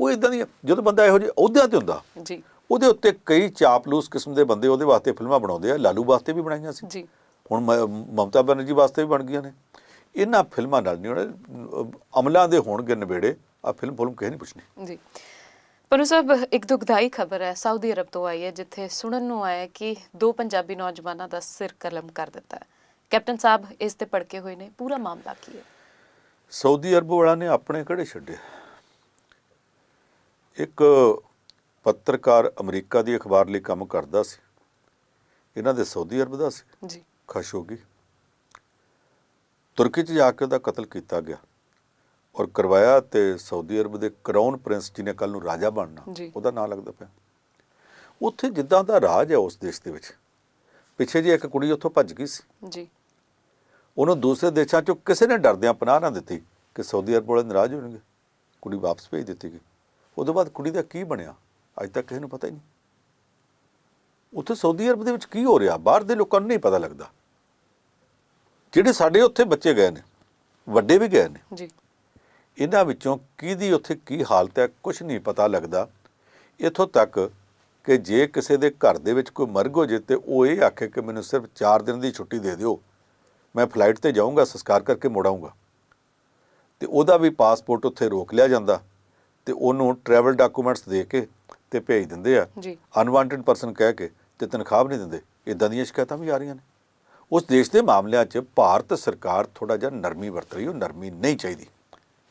ਉਹ ਇਦਾਂ ਦੀ ਜਦੋਂ ਬੰਦਾ ਇਹੋ ਜਿਹੇ ਅਹੁਦਿਆਂ ਤੇ ਹੁੰਦਾ। ਜੀ। ਉਹਦੇ ਉੱਤੇ ਕਈ ਚਾਪਲੂਸ ਕਿਸਮ ਦੇ ਬੰਦੇ ਉਹਦੇ ਵਾਸਤੇ ਫਿਲਮਾਂ ਬਣਾਉਂਦੇ ਆ ਲਾਲੂ ਵਾਸਤੇ ਵੀ ਬਣਾਈਆਂ ਸੀ। ਜੀ। ਹੁਣ ਮਮਤਾ ਬੈਨਰਜੀ ਵਾਸਤੇ ਵੀ ਬਣ ਗਈਆਂ ਨੇ। ਇਹਨਾਂ ਫਿਲਮਾਂ ਨਾਲ ਨਹੀਂ ਹੋਣਾ ਅਮਲਾਂ ਦੇ ਹੋਣਗੇ ਨਵੇੜੇ ਆ ਫਿਲਮ ਫਿਲਮ ਕਿਸੇ ਨਹੀਂ ਪੁੱਛਣੀ। ਜੀ। ਪਨੂ ਸਾਹਿਬ ਇੱਕ ਦੁਖਦਾਈ ਖਬਰ ਹੈ ਸਾਊਦੀ ਅਰਬ ਤੋਂ ਆਈ ਹੈ ਜਿੱਥੇ ਸੁਣਨ ਨੂੰ ਆਇਆ ਕਿ ਦੋ ਪੰਜਾਬੀ ਨੌਜਵਾਨਾਂ ਦਾ ਸਿਰ ਕਲਮ ਕਰ ਦਿੱਤਾ ਹੈ। ਕੈਪਟਨ ਸਾਹਿਬ ਇਸ ਤੇ ਭੜਕੇ ਹੋਏ ਨੇ ਪੂਰਾ ਮਾਮਲਾ ਕੀ ਹੈ? ਸਾਊਦੀ ਅਰਬ ਵਾਲਾ ਨੇ ਆਪਣੇ ਕਿਹੜੇ ਛੱਡੇ? ਇੱਕ ਪੱਤਰਕਾਰ ਅਮਰੀਕਾ ਦੀ ਅਖਬਾਰ ਲਈ ਕੰਮ ਕਰਦਾ ਸੀ। ਇਹਨਾਂ ਦੇ ਸਾਊਦੀ ਅਰਬ ਦਾ ਸੀ? ਜੀ। ਖਸ਼ੋਗੀ ਤੁਰਕੀ 'ਚ ਜਾ ਕੇ ਉਹਦਾ ਕਤਲ ਕੀਤਾ ਗਿਆ ਔਰ ਕਰਵਾਇਆ ਤੇ ਸਾਊਦੀ ਅਰਬ ਦੇ ਕਰਾਊਨ ਪ੍ਰਿੰਸ ਜਿਹਨੇ ਕੱਲ ਨੂੰ ਰਾਜਾ ਬਣਨਾ। ਉਹਦਾ ਨਾਂ ਲੱਗਦਾ ਪਿਆ। ਉੱਥੇ ਜਿੱਦਾਂ ਦਾ ਰਾਜ ਹੈ ਉਸ ਦੇਸ਼ ਦੇ ਵਿੱਚ ਪਿੱਛੇ ਜੇ ਇੱਕ ਕੁੜੀ ਉੱਥੋਂ ਭੱਜ ਗਈ ਸੀ। ਜੀ। ਉਹਨੂੰ ਦੂਸਰੇ ਦੇਸ਼ਾਂ 'ਚੋਂ ਕਿਸੇ ਨੇ ਡਰਦਿਆਂ ਪਨਾਹ ਨਾ ਦਿੱਤੀ ਕਿ ਸਾਊਦੀ ਅਰਬ ਵਾਲੇ ਨਾਰਾਜ਼ ਹੋਣਗੇ ਕੁੜੀ ਵਾਪਸ ਭੇਜ ਦਿੱਤੀ ਗਈ। ਉਹਦੇ ਬਾਅਦ ਕੁੜੀ ਦਾ ਕੀ ਬਣਿਆ ਅੱਜ ਤੱਕ ਕਿਸੇ ਨੂੰ ਪਤਾ ਹੀ ਨਹੀਂ। ਉੱਥੇ ਸਾਊਦੀ ਅਰਬ ਦੇ ਵਿੱਚ ਕੀ ਹੋ ਰਿਹਾ ਬਾਹਰ ਦੇ ਲੋਕਾਂ ਨੂੰ ਨਹੀਂ ਪਤਾ ਲੱਗਦਾ। ਜਿਹੜੇ ਸਾਡੇ ਉੱਥੇ ਬੱਚੇ ਗਏ ਨੇ ਵੱਡੇ ਵੀ ਗਏ ਨੇ। ਜੀ। ਇਹਨਾਂ ਵਿੱਚੋਂ ਕਿਹਦੀ ਉੱਥੇ ਕੀ ਹਾਲਤ ਹੈ ਕੁਝ ਨਹੀਂ ਪਤਾ ਲੱਗਦਾ। ਇੱਥੋਂ ਤੱਕ ਕਿ ਜੇ ਕਿਸੇ ਦੇ ਘਰ ਦੇ ਵਿੱਚ ਕੋਈ ਮਰਗ ਹੋ ਜੇ ਤੇ ਉਹ ਇਹ ਆਖੇ ਕਿ ਮੈਨੂੰ ਸਿਰਫ 4 ਦਿਨ ਦੀ ਛੁੱਟੀ ਦੇ ਦਿਓ। ਮੈਂ ਫਲਾਈਟ ਤੇ ਜਾਊਂਗਾ ਸੰਸਕਾਰ ਕਰਕੇ ਮੁੜ ਆਊਂਗਾ। ਤੇ ਉਹਦਾ ਵੀ ਪਾਸਪੋਰਟ ਉੱਥੇ ਰੋਕ ਲਿਆ ਜਾਂਦਾ ਤੇ ਉਹਨੂੰ ਟਰੈਵਲ ਡਾਕੂਮੈਂਟਸ ਦੇ ਕੇ ਤੇ ਭੇਜ ਦਿੰਦੇ ਆ। ਜੀ। ਅਨਵਾਂਟਡ ਪਰਸਨ ਕਹਿ ਕੇ ਤੇ ਤਨਖਾਹ ਨਹੀਂ ਦਿੰਦੇ। ਇਦਾਂ ਦੀਆਂ ਸ਼ਿਕਾਇਤਾਂ ਵੀ ਆ ਰਹੀਆਂ ਨੇ। ਉਸ ਦੇਸ਼ ਦੇ ਮਾਮਲਿਆਂ 'ਚ ਭਾਰਤ ਸਰਕਾਰ ਥੋੜਾ ਜਿਹਾ ਨਰਮੀ ਵਰਤ ਰਹੀ ਉਹ ਨਰਮੀ ਨਹੀਂ ਚਾਹੀਦੀ।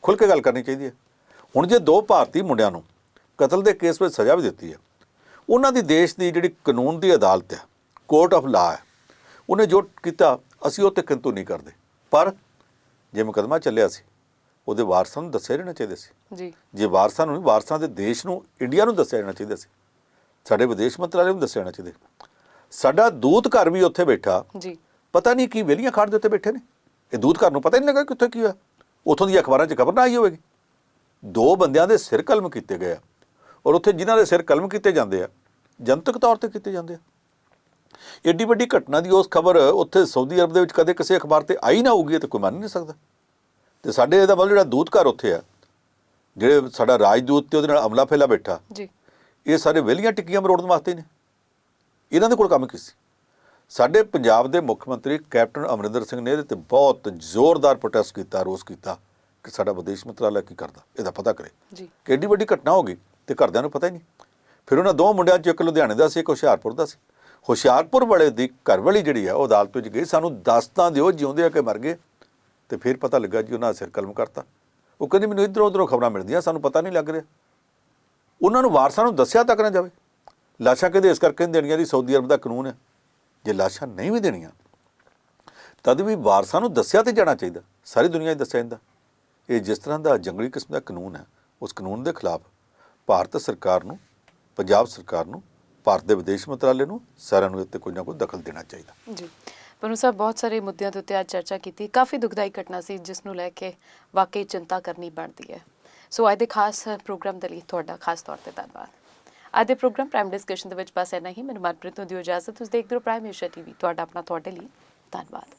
ਖੁੱਲ ਕੇ ਗੱਲ ਕਰਨੀ ਚਾਹੀਦੀ ਹੈ। ਹੁਣ ਜੇ ਦੋ ਭਾਰਤੀ ਮੁੰਡਿਆਂ ਨੂੰ ਕਤਲ ਦੇ ਕੇਸ ਵਿੱਚ ਸਜ਼ਾ ਵੀ ਦਿੱਤੀ ਹੈ ਉਹਨਾਂ ਦੀ ਦੇਸ਼ ਦੀ ਜਿਹੜੀ ਕਾਨੂੰਨ ਦੀ ਅਦਾਲਤ ਹੈ ਕੋਰਟ ਆਫ ਲਾ ਹੈ ਉਹਨੇ ਜੋ ਕੀਤਾ ਅਸੀਂ ਉਹ ਤੇ ਕਿੰਤੂ ਨਹੀਂ ਕਰਦੇ। ਪਰ ਜੇ ਮੁਕਦਮਾ ਚੱਲਿਆ ਸੀ ਉਹਦੇ ਵਾਰਸਾਂ ਨੂੰ ਦੱਸਿਆ ਰਹਿਣਾ ਚਾਹੀਦਾ ਸੀ। ਜੀ। ਜੇ ਵਾਰਸਾਂ ਨੂੰ ਨਹੀਂ, ਵਾਰਸਾਂ ਦੇ ਦੇਸ਼ ਨੂੰ ਇੰਡੀਆ ਨੂੰ ਦੱਸਿਆ ਜਾਣਾ ਚਾਹੀਦਾ ਸੀ ਸਾਡੇ ਵਿਦੇਸ਼ ਮੰਤਰਾਲੇ ਨੂੰ ਦੱਸਿਆ ਜਾਣਾ ਚਾਹੀਦਾ। ਸਾਡਾ ਦੂਤ ਘਰ ਵੀ ਉੱਥੇ ਬੈਠਾ। ਜੀ। ਪਤਾ ਨਹੀਂ ਕੀ ਵੇਲੀਆਂ ਖਾੜ ਦੇ ਉੱਤੇ ਬੈਠੇ ਨੇ। ਇਹ ਦੂਤ ਘਰ ਨੂੰ ਪਤਾ ਹੀ ਨਹੀਂ ਲੱਗਾ ਕਿ ਉੱਥੇ ਕੀ ਹੋਇਆ। ਉਥੋਂ ਦੀ ਅਖਬਾਰਾਂ 'ਚ ਖਬਰ ਨਾ ਆਈ ਹੋਵੇਗੀ। ਦੋ ਬੰਦਿਆਂ ਦੇ ਸਿਰ ਕਲਮ ਕੀਤੇ ਗਏ ਆ। ਔਰ ਉੱਥੇ ਜਿਨ੍ਹਾਂ ਦੇ ਸਿਰ ਕਲਮ ਕੀਤੇ ਜਾਂਦੇ ਆ ਜਨਤਕ ਤੌਰ ਤੇ ਕੀਤੇ ਜਾਂਦੇ ਆ। ਏਡੀ ਵੱਡੀ ਘਟਨਾ ਦੀ ਉਸ ਖਬਰ ਉੱਥੇ ਸਾਊਦੀ ਅਰਬ ਦੇ ਵਿੱਚ ਕਦੇ ਕਿਸੇ ਅਖਬਾਰ ਤੇ ਆਈ ਨਾ ਹੋਊਗੀ ਤਾਂ ਕੋਈ ਮੰਨ ਨਹੀਂ ਸਕਦਾ। ਤੇ ਸਾਡੇ ਇਹਦਾ ਮਤਲਬ ਜਿਹੜਾ ਦੂਤ ਘਰ ਉੱਥੇ ਆ ਜਿਹੜੇ ਸਾਡਾ ਰਾਜਦੂਤ ਤੇ ਉਹਦੇ ਨਾਲ ਅਮਲਾ ਫੈਲਾ ਬੈਠਾ ਜੀ। ਇਹ ਸਾਰੇ ਵਿਹਲੀਆਂ ਟਿੱਕੀਆਂ ਮਰੋੜਨ ਵਾਸਤੇ ਨੇ। ਇਹਨਾਂ ਦੇ ਕੋਲ ਕੰਮ ਕੀ ਸੀ? ਸਾਡੇ ਪੰਜਾਬ ਦੇ ਮੁੱਖ ਮੰਤਰੀ ਕੈਪਟਨ ਅਮਰਿੰਦਰ ਸਿੰਘ ਨੇ ਇਹਦੇ ਤੇ ਬਹੁਤ ਜ਼ੋਰਦਾਰ ਪ੍ਰੋਟੈਸਟ ਕੀਤਾ ਰੋਸ ਕੀਤਾ ਕਿ ਸਾਡਾ ਵਿਦੇਸ਼ ਮੰਤਰਾਲਾ ਕੀ ਕਰਦਾ ਇਹਦਾ ਪਤਾ ਕਰੇ। ਜੀ। ਕਿ ਏਡੀ ਵੱਡੀ ਘਟਨਾ ਹੋ ਗਈ ਤੇ ਘਰਦਿਆਂ ਨੂੰ ਪਤਾ ਹੀ ਨਹੀਂ। ਫਿਰ ਉਹਨਾਂ ਦੋ ਮੁੰਡਿਆਂ 'ਚ ਇੱਕ ਲੁਧਿਆਣੇ ਦਾ ਸੀ ਇੱਕ ਹੁਸ਼ਿਆਰਪੁਰ ਦਾ ਸੀ। ਹੁਸ਼ਿਆਰਪੁਰ ਵਾਲੇ ਦੀ ਘਰਵਾਲੀ ਜਿਹੜੀ ਆ ਉਹ ਅਦਾਲਤ ਵਿੱਚ ਗਈ ਸਾਨੂੰ ਦੱਸ ਤਾਂ ਦਿਓ ਜਿਉਂਦੇ ਆ ਕਿ ਮਰ ਗਏ। ਤੇ ਫਿਰ ਪਤਾ ਲੱਗਾ ਜੀ ਉਹਨਾਂ ਸਿਰ ਕਲਮ ਕਰਤਾ। ਉਹ ਕਹਿੰਦੀ ਮੈਨੂੰ ਇਧਰੋਂ ਉਧਰੋਂ ਖਬਰਾਂ ਮਿਲਦੀਆਂ ਸਾਨੂੰ ਪਤਾ ਨਹੀਂ ਲੱਗ ਰਿਹਾ। ਉਹਨਾਂ ਨੂੰ ਵਾਰਸਾਂ ਨੂੰ ਦੱਸਿਆ ਤੱਕ ਨਾ ਜਾਵੇ। ਲਾਸ਼ਾਂ ਕਹਿੰਦੇ ਇਸ ਕਰਕੇ ਨਹੀਂ ਦੇਣੀਆਂ ਦੀ ਸਾਊਦੀ ਅਰਬ ਦਾ ਕਾਨੂੰਨ ਹੈ ਜੇ ਲਾਸ਼ਾਂ ਨਹੀਂ ਵੀ ਦੇਣੀਆਂ, ਤਦ ਵੀ ਵਾਰਸਾਂ ਨੂੰ ਦੱਸਿਆ ਤੇ ਜਾਣਾ ਚਾਹੀਦਾ, ਸਾਰੀ ਦੁਨੀਆ 'ਚ ਦੱਸਿਆ ਜਾਂਦਾ। ਇਹ ਜਿਸ ਤਰ੍ਹਾਂ ਦਾ ਜੰਗਲੀ ਕਿਸਮ ਦਾ ਕਾਨੂੰਨ ਹੈ, ਉਸ ਕਾਨੂੰਨ ਦੇ ਖਿਲਾਫ ਭਾਰਤ ਸਰਕਾਰ ਨੂੰ, ਪੰਜਾਬ ਸਰਕਾਰ ਨੂੰ, ਭਾਰਤ ਦੇ ਵਿਦੇਸ਼ ਮੰਤਰਾਲੇ ਨੂੰ ਸਾਰਿਆਂ ਨੂੰ ਇੱਥੇ ਕੋਈ ਨਾ ਕੋਈ ਦਖਲ ਦੇਣਾ ਚਾਹੀਦਾ। ਜੀ ਪਨੂ ਸਾਹਿਬ ਬਹੁਤ ਸਾਰੇ ਮੁੱਦਿਆਂ ਦੇ ਉੱਤੇ ਅੱਜ ਚਰਚਾ ਕੀਤੀ। ਕਾਫੀ ਦੁਖਦਾਈ ਘਟਨਾ ਸੀ, ਜਿਸ ਨੂੰ ਲੈ ਕੇ ਵਾਕਈ ਚਿੰਤਾ ਕਰਨੀ ਬਣਦੀ ਹੈ। ਸੋ ਅੱਜ ਦੇ ਖਾਸ ਪ੍ਰੋਗਰਾਮ ਦੇ ਲਈ ਤੁਹਾਡਾ ਖਾਸ ਤੌਰ ਤੇ ਧੰਨਵਾਦ। ਅੱਜ ਦੇ ਪ੍ਰੋਗਰਾਮ ਪ੍ਰਾਈਮ ਡਿਸਕਸ਼ਨ ਦੇ ਵਿੱਚ ਬਸ ਇੰਨਾ ਹੀ। ਮੈਨੂੰ ਮਨਪ੍ਰੀਤ ਨੂੰ ਦਿਓ ਇਜਾਜ਼ਤ। ਤੁਸੀਂ ਦੇਖਦੇ ਰਹੋ ਪ੍ਰਾਈਮ ਏਸ਼ੀਆ ਟੀਵੀ ਤੁਹਾਡਾ ਆਪਣਾ, ਤੁਹਾਡੇ ਲਈ ਧੰਨਵਾਦ।